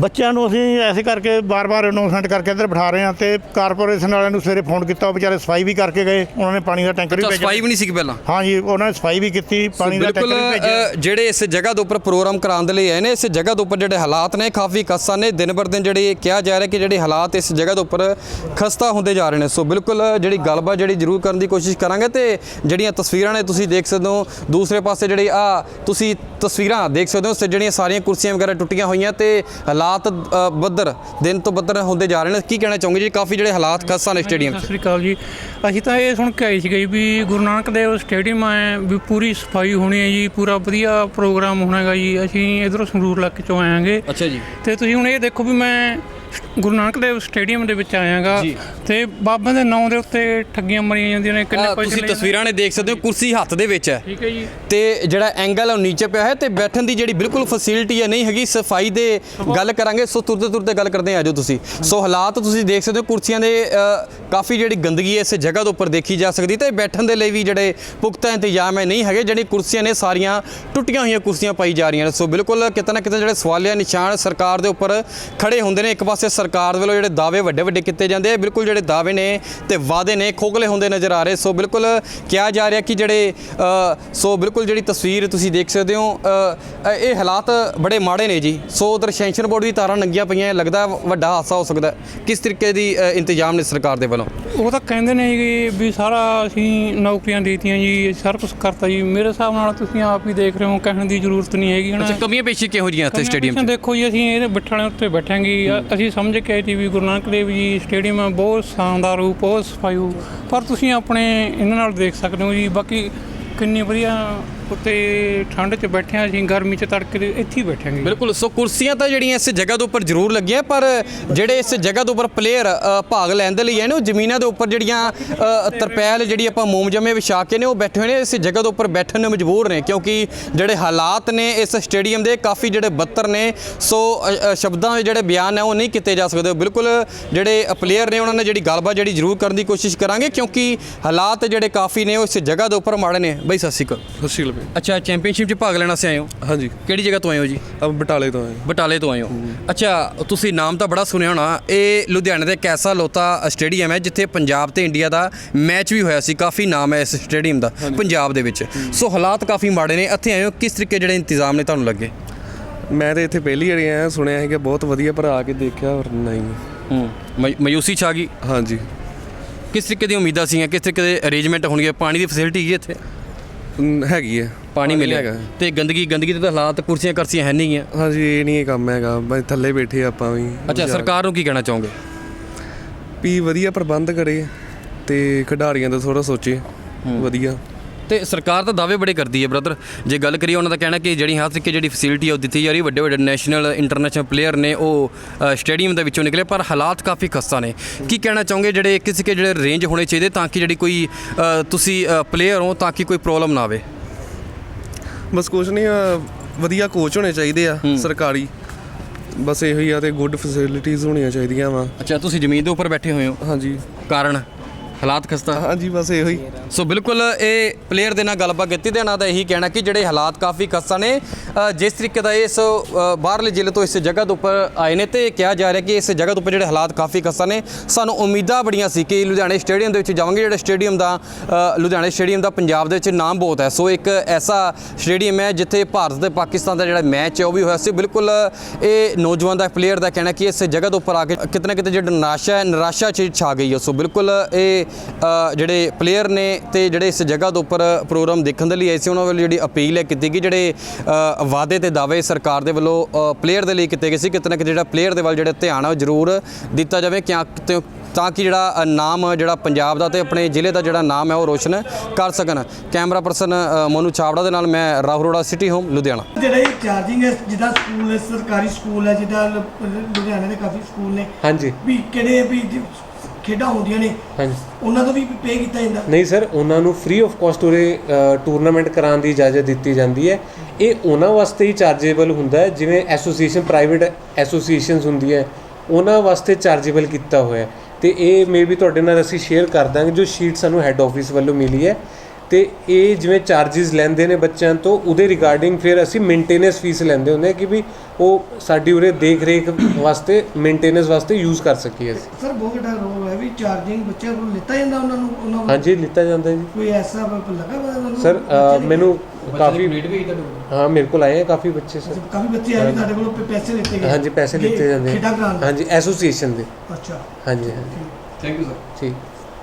ਬੱਚਿਆਂ ਨੂੰ ਅਸੀਂ ਐਸੇ ਕਰਕੇ ਬਾਰ-ਬਾਰ ਅਨਾਉਂਸਮੈਂਟ ਕਰਕੇ ਇੱਧਰ ਬਿਠਾ ਰਹੇ ਹਾਂ ਤੇ ਕਾਰਪੋਰੇਸ਼ਨ ਵਾਲਿਆਂ ਨੂੰ ਸਵੇਰੇ ਫੋਨ ਕੀਤਾ ਉਹ ਵਿਚਾਰੇ ਸਫ਼ਾਈ ਵੀ ਕਰਕੇ ਗਏ ਉਹਨਾਂ ਨੇ ਪਾਣੀ ਦਾ ਟੈਂਕਰ ਵੀ ਭੇਜਿਆ। ਸਫ਼ਾਈ ਵੀ ਨਹੀਂ ਸੀ ਪਹਿਲਾਂ? ਹਾਂਜੀ ਉਹਨਾਂ ਨੇ ਸਫ਼ਾਈ ਵੀ ਕੀਤੀ ਪਾਣੀ ਦਾ ਬਿਲਕੁਲ ਟੈਂਕਰ ਵੀ ਭੇਜਿਆ। ਅ, ਜਿਹੜੇ ਇਸ ਜਗ੍ਹਾ ਦੇ ਉੱਪਰ ਪ੍ਰੋਗਰਾਮ ਕਰਾਉਣ ਦੇ ਲਈ ਆਏ ਨੇ ਇਸ ਜਗ੍ਹਾ ਦੇ ਉੱਪਰ ਜਿਹੜੇ ਹਾਲਾਤ ਨੇ ਕਾਫੀ ਖਸਤਾ ਨੇ। ਦਿਨ ਬਰ ਦਿਨ ਜਿਹੜੇ ਕਿਹਾ ਜਾ ਰਿਹਾ ਕਿ ਜਿਹੜੇ ਹਾਲਾਤ ਇਸ ਜਗ੍ਹਾ ਦੇ ਉੱਪਰ ਖਸਤਾ ਹੁੰਦੇ ਜਾ ਰਹੇ ਨੇ। ਸੋ ਬਿਲਕੁਲ ਜਿਹੜੀ ਗੱਲਬਾਤ ਜਿਹੜੀ ਜ਼ਰੂਰ ਕਰਨ ਦੀ ਕੋਸ਼ਿਸ਼ ਕਰਾਂਗੇ ਤੇ ਜਿਹੜੀਆਂ ਤਸਵੀਰਾਂ ਨੇ ਤੁਸੀਂ ਦੇਖ ਸਕਦੇ ਹੋ ਦੂਸਰੇ ਪਾਸੇ ਜਿਹੜੀ ਆ ਤੁਸੀਂ ਤਸਵੀਰਾਂ ਦੇਖ ਸਕਦੇ ਹੋ ਜਿਹੜੀਆਂ ਸਾਰੀਆਂ ਕੁਰਸੀਆਂ ਵਗੈਰਾ ਟੁੱਟੀਆਂ ਹੋਈਆਂ ਤੇ ਹਾਲਾਤ ਅ, ਬੱਦਰ ਦਿਨ ਤੋਂ ਬੱਦਰ ਹੁੰਦੇ ਜਾ ਰਹੇ ਨੇ। ਕੀ ਕਹਿਣਾ ਚਾਹੋਗੇ ਜੀ? ਕਾਫੀ ਜਿਹੜੇ ਹਾਲਾਤ ਖਸਤਾ ਨੇ ਸਟੇਡੀਅਮ 'ਚ। ਸਤਿ ਸ੍ਰੀ ਅਕਾਲ ਜੀ। ਅਸੀਂ ਤਾਂ ਇਹ ਸੁਣ ਕੇ ਆਏ ਸੀਗੇ ਵੀ ਗੁਰੂ ਨਾਨਕ ਦੇਵ ਸਟੇਡੀਅਮ ਹੈ ਵੀ ਪੂਰੀ ਸਫ਼ਾਈ ਹੋਣੀ ਹੈ ਜੀ ਪੂਰਾ ਵਧੀਆ ਪ੍ਰੋਗਰਾਮ ਹੋਣਾ ਹੈਗਾ ਜੀ। ਅਸੀਂ ਇਧਰੋਂ ਸੰਗਰੂਰ ਇਲਾਕੇ ਚੋਂ ਆਇਆਂਗੇ ਅੱਛਾ ਜੀ। ਤੇ ਤੁਸੀਂ ਹੁਣ ਇਹ ਦੇਖੋ ਵੀ ਮੈਂ ਗੁਰੂ ਨਾਨਕ ਦੇਵ ਸਟੇਡੀਅਮ ਦੇ ਵਿੱਚ ਆਇਆਂਗਾ ਜੀ। ਤੇ ਬਾਬਿਆਂ ਦੇ ਨਾਂ ਦੇ ਉੱਤੇ ਠੱਗੀਆਂ ਮਾਰੀਆਂ ਜਾਂਦੀਆਂ ਨੇ ਕਿੰਨੇ ਆਹ ਪੈਸੇ ਤੁਸੀਂ ਲਏ ਤਸਵੀਰਾਂ ਨੇ। ਦੇਖ ਸਕਦੇ ਹੋ ਕੁਰਸੀ ਹੱਥ ਦੇ ਵਿੱਚ ਹੈ। ਠੀਕ ਹੈ ਜੀ। ਤੇ ਜਿਹੜਾ ਐਂਗਲ ਹੈ ਉਹ ਨੀਚੇ ਪਿਆ ਹੈ ਤੇ ਬੈਠਣ ਦੀ ਜਿਹੜੀ ਬਿਲਕੁਲ ਫੈਸਿਲਿਟੀ ਹੈ ਨਹੀਂ ਹੈਗੀ ਸਫ਼ਾਈ ਦੇ ਗੱਲ ਕਰਾਂਗੇ। ਸੋ ਤੁਰਦੇ ਤੁਰਦੇ ਗੱਲ ਕਰਦੇ ਆ ਆਜੋ ਤੁਸੀਂ। ਸੋ ਹਾਲਾਤ ਤੁਸੀਂ ਦੇਖ ਸਕਦੇ ਹੋ ਕੁਰਸੀਆਂ ਦੇ ਅ, ਕਾਫੀ ਜਿਹੜੀ ਗੰਦਗੀ ਹੈ ਇਸ ਜਗ੍ਹਾ ਦੇ ਉੱਪਰ ਦੇਖੀ ਜਾ ਸਕਦੀ ਤੇ ਬੈਠਣ ਦੇ ਲਈ ਵੀ ਜਿਹੜੇ ਪੁਖਤਾ ਇੰਤਜ਼ਾਮ ਹੈ ਨਹੀਂ ਹੈਗੇ। ਜਿਹੜੀ ਕੁਰਸੀਆਂ ਨੇ ਸਾਰੀਆਂ ਟੁੱਟੀਆਂ ਹੋਈਆਂ ਕੁਰਸੀਆਂ ਪਾਈ ਜਾ ਰਹੀਆਂ ਨੇ। ਸੋ ਬਿਲਕੁਲ ਕਿਤੇ ਨਾ ਕਿਤੇ ਜਿਹੜੇ ਸਵਾਲੀਆ ਨਿਸ਼ਾਨ ਸਰਕਾਰ ਦੇ ਉੱਪਰ ਖੜੇ ਹੁੰਦੇ ਨੇ ਇੱਕ ਪਾਸੇ ਸਰਕਾਰ ਦੇ ਵੱਲੋਂ ਜਿਹੜੇ ਦਾਅਵੇ ਵੱਡੇ ਵੱਡੇ ਕੀਤੇ ਜਾਂਦੇ ਆ ਬਿਲਕੁਲ ਜਿਹੜੇ ਦਾਅਵੇ ਨੇ ਤੇ ਵਾਅਦੇ ਨੇ ਖੋਖਲੇ ਹੁੰਦੇ ਨਜ਼ਰ ਆ ਰਹੇ। ਸੋ ਬਿਲਕੁਲ ਕਿਹਾ ਜਾ ਰਿਹਾ ਕਿ ਜਿਹੜੇ ਸੋ ਬਿਲਕੁਲ ਜਿਹੜੀ ਤਸਵੀਰ ਤੁਸੀਂ ਦੇਖ ਸਕਦੇ ਹੋ ਇਹ ਹਾਲਾਤ ਬੜੇ ਮਾੜੇ ਨੇ ਜੀ। ਸੋ ਉਧਰ ਸੈਂਸ਼ਨ ਬੋਰਡ ਦੀ ਤਾਰਾਂ ਨੰਗੀਆਂ ਪਈਆਂ ਲੱਗਦਾ ਵੱਡਾ ਹਾਦਸਾ ਹੋ ਸਕਦਾ। ਕਿਸ ਤਰੀਕੇ ਦੀ ਇੰਤਜ਼ਾਮ ਨੇ ਸਰਕਾਰ ਦੇ ਵੱਲੋਂ? ਉਹ ਤਾਂ ਕਹਿੰਦੇ ਨੇ ਕਿ ਵੀ ਸਾਰਾ ਅਸੀਂ ਨੌਕਰੀਆਂ ਦੇਤੀਆਂ ਜੀ ਸਾਰਾ ਕੁਝ ਕਰਤਾ ਜੀ। ਮੇਰੇ ਹਿਸਾਬ ਨਾਲ ਤੁਸੀਂ ਆਪ ਹੀ ਦੇਖ ਰਹੇ ਹੋ ਕਹਿਣ ਦੀ ਜ਼ਰੂਰਤ ਨਹੀਂ ਹੈਗੀ ਅੱਛਾ ਕਮੀਆਂ ਪੇਸ਼ੀ ਕਿਹੋ ਜੀਆਂ ਇੱਥੇ ਸਟੇਡੀਅਮ 'ਚ? ਦੇਖੋ ਜੀ ਅਸੀਂ ਇਹਦੇ ਬਿਠਾਣੇ ਉੱਤੇ ਬੈਠਾਂਗੇ ਅਸੀਂ ਸਮਝ ਕੇ ਆਏ ਸੀ ਵੀ ਗੁਰੂ ਨਾਨਕ ਦੇਵ ਜੀ ਸਟੇਡੀਅਮ ਹੈ ਬਹੁਤ ਸ਼ਾਨਦਾਰ ਹੋ ਬਹੁਤ ਸਫ਼ਾਈ ਹੋ ਪਰ ਤੁਸੀਂ ਆਪਣੇ ਇਹਨਾਂ ਨਾਲ ਦੇਖ ਸਕਦੇ ਹੋ ਜੀ, ਬਾਕੀ ਕਿੰਨੀ ਵਧੀਆ ਉੱਤੇ ਠੰਡ 'ਚ ਬੈਠੇ ਹਾਂ ਅਸੀਂ ਗਰਮੀ 'ਚ ਤੜਕੇ ਦੇ ਇੱਥੇ ਹੀ ਬੈਠਾਂਗੇ। ਬਿਲਕੁਲ ਸੋ ਕੁਰਸੀਆਂ ਤਾਂ ਜਿਹੜੀਆਂ ਇਸ ਜਗ੍ਹਾ ਦੇ ਉੱਪਰ ਜ਼ਰੂਰ ਲੱਗੀਆਂ ਪਰ ਜਿਹੜੇ ਇਸ ਜਗ੍ਹਾ ਦੇ ਉੱਪਰ ਪਲੇਅਰ ਭਾਗ ਲੈਣ ਦੇ ਲਈ ਹੈ ਨੇ ਉਹ ਜ਼ਮੀਨਾਂ ਦੇ ਉੱਪਰ ਜਿਹੜੀਆਂ ਤਰਪੈਲ ਜਿਹੜੀ ਆਪਾਂ ਮੋਮ ਜਮੇ ਵਿਛਾ ਕੇ ਨੇ ਉਹ ਬੈਠੇ ਹੋਏ ਨੇ ਇਸ ਜਗ੍ਹਾ ਦੇ ਉੱਪਰ ਬੈਠਣ ਨੂੰ ਮਜਬੂਰ ਨੇ ਕਿਉਂਕਿ ਜਿਹੜੇ ਹਾਲਾਤ ਨੇ ਇਸ ਸਟੇਡੀਅਮ ਦੇ ਕਾਫੀ ਜਿਹੜੇ ਬੱਤਰ ਨੇ ਸੋ ਸ਼ਬਦਾਂ ਵਿੱਚ ਜਿਹੜੇ ਬਿਆਨ ਨੇ ਉਹ ਨਹੀਂ ਕੀਤੇ ਜਾ ਸਕਦੇ। ਬਿਲਕੁਲ ਜਿਹੜੇ ਪਲੇਅਰ ਨੇ ਉਹਨਾਂ ਨੇ ਜਿਹੜੀ ਗੱਲਬਾਤ ਜਿਹੜੀ ਜ਼ਰੂਰ ਕਰਨ ਦੀ ਕੋਸ਼ਿਸ਼ ਕਰਾਂਗੇ ਕਿਉਂਕਿ ਹਾਲਾਤ ਜਿਹੜੇ ਕਾਫੀ ਨੇ ਉਹ ਇਸ ਜਗ੍ਹਾ ਦੇ ਉੱਪਰ ਮਾੜੇ ਨੇ। ਬਈ ਸਤਿ ਸ਼੍ਰੀ ਅਕਾਲ। ਸਤਿ ਸ਼੍ਰੀ ਅਕਾਲ ਅੱਛਾ ਚੈਂਪੀਅਨਸ਼ਿਪ 'ਚ ਭਾਗ ਲੈਣਾ ਸੇ ਆਏ ਹੋ। ਹਾਂਜੀ। ਕਿਹੜੀ ਜਗ੍ਹਾ ਤੋਂ ਆਏ ਹੋ ਜੀ? ਅਬ ਬਟਾਲੇ ਤੋਂ ਆਏ ਬਟਾਲੇ ਤੋਂ ਆਏ ਹੋ। ਅੱਛਾ ਤੁਸੀਂ ਨਾਮ ਤਾਂ ਬੜਾ ਸੁਣਿਆ ਹੋਣਾ। ਇਹ ਲੁਧਿਆਣੇ ਦੇ ਕੈਸਾ ਲੋਤਾ ਸਟੇਡੀਅਮ ਹੈ ਜਿੱਥੇ ਪੰਜਾਬ ਤੇ ਇੰਡੀਆ ਦਾ ਮੈਚ ਵੀ ਹੋਇਆ ਸੀ। ਕਾਫੀ ਨਾਮ ਹੈ ਇਸ ਸਟੇਡੀਅਮ ਦਾ ਪੰਜਾਬ ਦੇ ਵਿੱਚ। ਸੋ ਹਾਲਾਤ ਕਾਫੀ ਮਾੜੇ ਨੇ। ਇੱਥੇ ਆਏ ਹੋ ਕਿਸ ਤਰੀਕੇ ਜਿਹੜੇ ਇੰਤਜ਼ਾਮ ਨੇ ਤੁਹਾਨੂੰ ਲੱਗੇ? ਮੈਂ ਤੇ ਇੱਥੇ ਪਹਿਲੀ ਵਾਰੀ ਆਇਆ ਸੁਣਿਆ ਹੈ ਕਿ ਬਹੁਤ ਵਧੀਆ ਪਰ ਆ ਕੇ ਦੇਖਿਆ ਔਰ ਨਹੀਂ। ਹੂੰ ਮਯੂਸੀ ਛਾ ਗਈ? ਹਾਂਜੀ। ਕਿਸ ਤਰੀਕੇ ਦੀਆਂ ਉਮੀਦਾਂ ਸੀਗੀਆਂ? ਕਿਸ ਤਰੀਕੇ ਦੇ ਅਰੇਂਜਮੈਂਟ ਹੋਣਗੇ? ਪਾਣੀ ਦੀ ਫੈਸਿਲਿਟੀ ਹੈ ਇੱਥੇ? ਹੈਗੀ ਹੈ ਪਾਣੀ ਮਿਲਿਆ ਹੈਗਾ। ਤੇ ਗੰਦਗੀ ਗੰਦਗੀ ਦੇ ਤਾਂ ਹਾਲਾਤ ਕੁਰਸੀਆਂ ਕਰਸੀਆਂ ਹੈ ਨਹੀਂ ਗੀਆਂ। ਹਾਂਜੀ ਇਹ ਨਹੀਂ ਇਹ ਕੰਮ ਹੈਗਾ ਬਈ ਥੱਲੇ ਬੈਠੇ ਆਪਾਂ ਵੀ। ਅੱਛਾ ਸਰਕਾਰ ਨੂੰ ਕੀ ਕਹਿਣਾ ਚਾਹੋਗੇ? ਵੀ ਵਧੀਆ ਪ੍ਰਬੰਧ ਕਰੇ ਤੇ ਖਿਡਾਰੀਆਂ ਦਾ ਥੋੜਾ ਸੋਚੇ। ਵਧੀਆ। ਤੇ ਸਰਕਾਰ ਤਾਂ ਦਾਅਵੇ ਬੜੇ ਕਰਦੀ ਹੈ ਬ੍ਰਦਰ ਜੇ ਗੱਲ ਕਰੀਏ ਉਹਨਾਂ ਦਾ ਕਹਿਣਾ ਕਿ ਜਿਹੜੀ ਹਰ ਤਰੀਕੇ ਜਿਹੜੀ ਫੈਸਿਲਿਟੀ ਉਹ ਦਿੱਤੀ ਜਾ ਰਹੀ ਵੱਡੇ ਵੱਡੇ ਨੈਸ਼ਨਲ ਇੰਟਰਨੈਸ਼ਨਲ ਪਲੇਅਰ ਨੇ ਉਹ ਸਟੇਡੀਅਮ ਦੇ ਵਿੱਚੋਂ ਨਿਕਲੇ ਪਰ ਹਾਲਾਤ ਕਾਫੀ ਖਸਤਾ ਨੇ। ਕੀ ਕਹਿਣਾ ਚਾਹੋਗੇ ਜਿਹੜੇ ਕਿਸੇ ਕੇ ਜਿਹੜੇ ਰੇਂਜ ਹੋਣੇ ਚਾਹੀਦੇ ਤਾਂ ਕਿ ਜਿਹੜੀ ਕੋਈ ਤੁਸੀਂ ਪਲੇਅਰ ਹੋ ਤਾਂ ਕਿ ਕੋਈ ਪ੍ਰੋਬਲਮ ਨਾ ਆਵੇ? ਬਸ ਕੁਝ ਨਹੀਂ ਆ, ਵਧੀਆ ਕੋਚ ਹੋਣੇ ਚਾਹੀਦੇ ਆ ਸਰਕਾਰੀ। ਬਸ ਇਹੋ ਹੀ ਆ ਤੇ ਗੁੱਡ ਫੈਸਿਲਿਟੀਆਂ ਹੋਣੀਆਂ ਚਾਹੀਦੀਆਂ ਵਾ। ਅੱਛਾ ਤੁਸੀਂ ਜ਼ਮੀਨ ਦੇ ਉੱਪਰ ਬੈਠੇ ਹੋਏ ਹੋ। ਹਾਂਜੀ। ਕਾਰਨ? ਹਾਲਾਤ ਖਸਤਾ ਹਾਂਜੀ ਬਸ ਇਹੋ ਹੀ। ਸੋ ਬਿਲਕੁਲ ਇਹ ਪਲੇਅਰ ਦੇ ਨਾਲ ਗੱਲਬਾਤ ਕੀਤੀ ਤੇ ਇਹਨਾਂ ਦਾ ਇਹੀ ਕਹਿਣਾ ਕਿ ਜਿਹੜੇ ਹਾਲਾਤ ਕਾਫੀ ਖਸਤਾ ਨੇ ਅ, ਜਿਸ ਤਰੀਕੇ ਦਾ ਇਸ ਅ, ਬਾਹਰਲੇ ਜ਼ਿਲ੍ਹੇ ਤੋਂ ਇਸ ਜਗ੍ਹਾ ਦੇ ਉੱਪਰ ਆਏ ਨੇ ਤੇ ਕਿਹਾ ਜਾ ਰਿਹਾ ਕਿ ਇਸ ਜਗ੍ਹਾ ਦੇ ਉੱਪਰ ਜਿਹੜੇ ਹਾਲਾਤ ਕਾਫੀ ਖਸਤਾ ਨੇ ਸਾਨੂੰ ਉਮੀਦਾਂ ਬੜੀਆਂ ਸੀ ਕਿ ਲੁਧਿਆਣੇ ਸਟੇਡੀਅਮ ਦੇ ਵਿੱਚ ਜਾਵਾਂਗੇ ਜਿਹੜਾ ਸਟੇਡੀਅਮ ਦਾ ਅ, ਲੁਧਿਆਣੇ ਸਟੇਡੀਅਮ ਦਾ ਪੰਜਾਬ ਦੇ ਵਿੱਚ ਨਾਮ ਬਹੁਤ ਹੈ। ਸੋ ਇੱਕ ਐਸਾ ਸਟੇਡੀਅਮ ਹੈ ਜਿੱਥੇ ਭਾਰਤ ਤੇ ਪਾਕਿਸਤਾਨ ਦਾ ਜਿਹੜਾ ਮੈਚ ਹੈ ਉਹ ਵੀ ਹੋਇਆ ਸੀ। ਬਿਲਕੁਲ ਇਹ ਨੌਜਵਾਨ ਦਾ ਪਲੇਅਰ ਦਾ ਕਹਿਣਾ ਕਿ ਇਸ ਜਗ੍ਹਾ ਦੇ ਉੱਪਰ ਆ ਕੇ ਕਿਤੇ ਨਾ ਕਿਤੇ ਜਿਹੜਾ ਨਿਰਾਸ਼ਾ ਹੈ ਨਿਰਾਸ਼ਾ ਚ ਛਾ ਗਈ ਹੈ। ਸੋ ਬਿਲਕੁਲ ਇਹ ਜਿਹੜੇ ਪਲੇਅਰ ਨੇ ਤੇ ਜਿਹੜੇ ਇਸ ਜਗ੍ਹਾ ਦੇ ਉੱਪਰ ਪ੍ਰੋਗਰਾਮ ਦੇਖਣ ਦੇ ਲਈ ਆਏ ਸੀ ਉਹਨਾਂ ਵੱਲੋਂ ਜਿਹੜੀ ਅਪੀਲ ਹੈ ਕੀਤੀ ਗਈ ਜਿਹੜੇ ਵਾਅਦੇ ਤੇ ਦਾਅਵੇ ਸਰਕਾਰ ਦੇ ਵੱਲੋਂ ਪਲੇਅਰ ਦੇ ਲਈ ਕੀਤੇ ਗਏ ਸੀ ਕਿਤੇ ਨਾ ਕਿਤੇ ਜਿਹੜਾ ਪਲੇਅਰ ਦੇ ਵੱਲ ਜਿਹੜਾ ਧਿਆਨ ਆ ਉਹ ਜ਼ਰੂਰ ਦਿੱਤਾ ਜਾਵੇ ਕਿਤੇ ਤਾਂ ਕਿ ਜਿਹੜਾ ਨਾਮ ਜਿਹੜਾ ਪੰਜਾਬ ਦਾ ਤੇ ਆਪਣੇ ਜ਼ਿਲ੍ਹੇ ਦਾ ਜਿਹੜਾ ਨਾਮ ਹੈ ਉਹ ਰੋਸ਼ਨ ਕਰ ਸਕਣ। ਕੈਮਰਾ ਪਰਸਨ ਮੋਨੂ ਚਾਵੜਾ ਦੇ ਨਾਲ ਮੈਂ ਰਾਹੁਲ ਰੋੜਾ ਸਿਟੀ ਹੋਮ ਲੁਧਿਆਣਾ। ਜਿਹੜਾ ਇਹ ਚਾਰਜਿੰਗ ਹੈ ਜਿੱਦਾਂ ਸਕੂਲ ਹੈ ਸਰਕਾਰੀ ਸਕੂਲ ਹੈ ਲ- ਲੁਧਿਆਣੇ ਦੇ ਕਾਫੀ ਸਕੂਲ ਨੇ। ਹਾਂਜੀ। ਵੀ ਕਿਹੜੇ ਵੀ ਖੇਡਾਂ ਹੁੰਦੀਆਂ ਨੇ ਹਾਂਜੀ। ਉਹਨਾਂ ਤੋਂ ਵੀ ਪੇ ਕੀਤਾ ਜਾਂਦਾ। ਨਹੀਂ ਸਰ ਉਹਨਾਂ ਨੂੰ ਫ੍ਰੀ ਆਫ ਕਾਸਟ ਉਰੇ ਟੂਰਨਾਮੈਂਟ ਕਰਾਉਣ ਦੀ ਇਜਾਜ਼ਤ ਦਿੱਤੀ ਜਾਂਦੀ ਹੈ। ਇਹ ਉਹਨਾਂ ਵਾਸਤੇ ਹੀ ਚਾਰਜੇਬਲ ਹੁੰਦਾ ਹੈ ਜਿਵੇਂ ਐਸੋਸੀਏਸ਼ਨ ਪ੍ਰਾਈਵੇਟ ਐਸੋਸੀਏਸ਼ਨਸ ਹੁੰਦੀਆਂ ਹੈ, ਉਹਨਾਂ ਵਾਸਤੇ ਚਾਰਜੇਬਲ ਕੀਤਾ ਹੋਇਆ ਤੇ ਇਹ ਮੇ ਵੀ ਤੁਹਾਡੇ ਨਾਲ ਅਸੀਂ ਸ਼ੇਅਰ ਕਰ ਦਾਂਗੇ ਜੋ ਸ਼ੀਟ ਸਾਨੂੰ ਹੈੱਡ ਆਫਿਸ ਵੱਲੋਂ ਮਿਲੀ ਹੈ। ਤੇ ਇਹ ਜਿਵੇਂ ਚਾਰजेस ਲੈਂਦੇ ਨੇ ਬੱਚਿਆਂ ਤੋਂ ਉਹਦੇ ਰਿਗਾਰਡਿੰਗ ਫਿਰ ਅਸੀਂ ਮੇਨਟੇਨੈਂਸ ਫੀਸ ਲੈਂਦੇ ਹੁੰਦੇ ਹਾਂ ਕਿ ਵੀ ਉਹ ਸਾਡੀ ਉਰੇ ਦੇਖ ਰੇਖ ਵਾਸਤੇ ਮੇਨਟੇਨੈਂਸ ਵਾਸਤੇ ਯੂਜ਼ ਕਰ ਸਕੀਏ ਅਸੀਂ। ਸਰ ਬਹੁਤ ਵੱਡਾ ਰੋਲ ਹੈ ਵੀ ਚਾਰਜਿੰਗ ਬੱਚਿਆਂ ਕੋਲ ਲਿੱਤਾ ਜਾਂਦਾ ਉਹਨਾਂ ਨੂੰ ਉਹਨਾਂ ਨੂੰ ਹਾਂਜੀ ਲਿੱਤਾ ਜਾਂਦਾ ਹੈ ਜੀ। ਕੋਈ ਐਸਾ ਬ- ਲੱਗਾ ਵਾ ਤੁਹਾਨੂੰ ਸਰ ਅ, ਬੱਚੇ ਨੇ? ਮੈਨੂੰ ਕਾਫੀ ਵੀ ਤੁਹਾਡੇ ਹਾਂ ਮੇਰੇ ਕੋਲ ਆਏ ਆ ਕਾਫੀ ਬੱਚੇ ਸਰ। ਕਾਫੀ ਬੱਚੇ ਆਏ ਤੁਹਾਡੇ ਕੋਲੋਂ ਪੈ- ਪੈਸੇ ਲਿੱਤੇ ਗਏ? ਹਾਂਜੀ ਪੈਸੇ ਲਿੱਤੇ ਜਾਂਦੇ ਖੇਡਾਂ ਕਰਾਉਣ। ਹਾਂਜੀ ਐਸੋਸੀਏਸ਼ਨ ਦੇ। ਅੱਛਾ। ਹਾਂਜੀ ਹਾਂਜੀ। ਥੈਂਕ ਯੂ ਸਰ ਠੀਕ।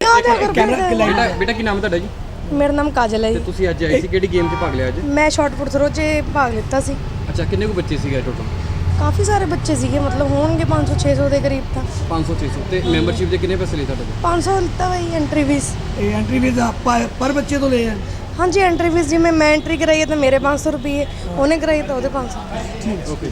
ਕੈਮਰਾ ਕਿ ਬੇਟਾ ਬੇਟਾ ਕੀ ਨਾਮ ਹੈ ਤੁਹਾਡਾ ਜੀ? ਮੇਰਾ ਨਾਮ ਕਾਜਲ ਹੈ ਤੇ ਜੀ। ਤੁਸੀਂ ਅੱਜ ਆਏ ਸੀ ਕਿਹੜੀ ਗੇਮ 'ਚ ਭਾਗ ਲਿਆ ਅੱਜ? ਮੈਂ ਸ਼ਾਰਟ ਪੁੱਟ ਥਰੋ 'ਚ ਭਾਗ ਲਿੱਤਾ ਸੀ। ਅੱਛਾ ਕਿੰਨੇ ਕੁ ਬੱਚੇ ਸੀਗੇ ਟੋਟਲ ਕਾਫੀ ਸਾਰੇ ਬੱਚੇ ਸੀਗੇ ਮਤਲਬ ਹੋਣਗੇ 500 600 ਦੇ ਕਰੀਬ ਤਾਂ। 500 600 ਤੇ ਮੈਂਬਰਸ਼ਿਪ ਦੇ ਕਿੰਨੇ ਪੈਸੇ ਲਏ ਤੁਹਾਡੇ 500 ਲਿੱਤਾ ਬਈ ਐਂਟਰੀ ਫੀਸ ਇਹ ਐਂਟਰੀ ਵੀ ਪਰ ਬੱਚੇ ਤੋਂ ਲਏ ਆ। ਹਾਂਜੀ ਐਂਟਰੀ ਫੀਸ ਜਿਵੇਂ ਮੈਂ ਐਂਟਰੀ ਕਰਾਈ ਹੈ ਤਾਂ ਮੇਰੇ 500 ਰੁਪਏ ਉਹਨੇ ਕਰਾਈ ਤਾਂ ਉਹਦੇ 500 ਓਕੇ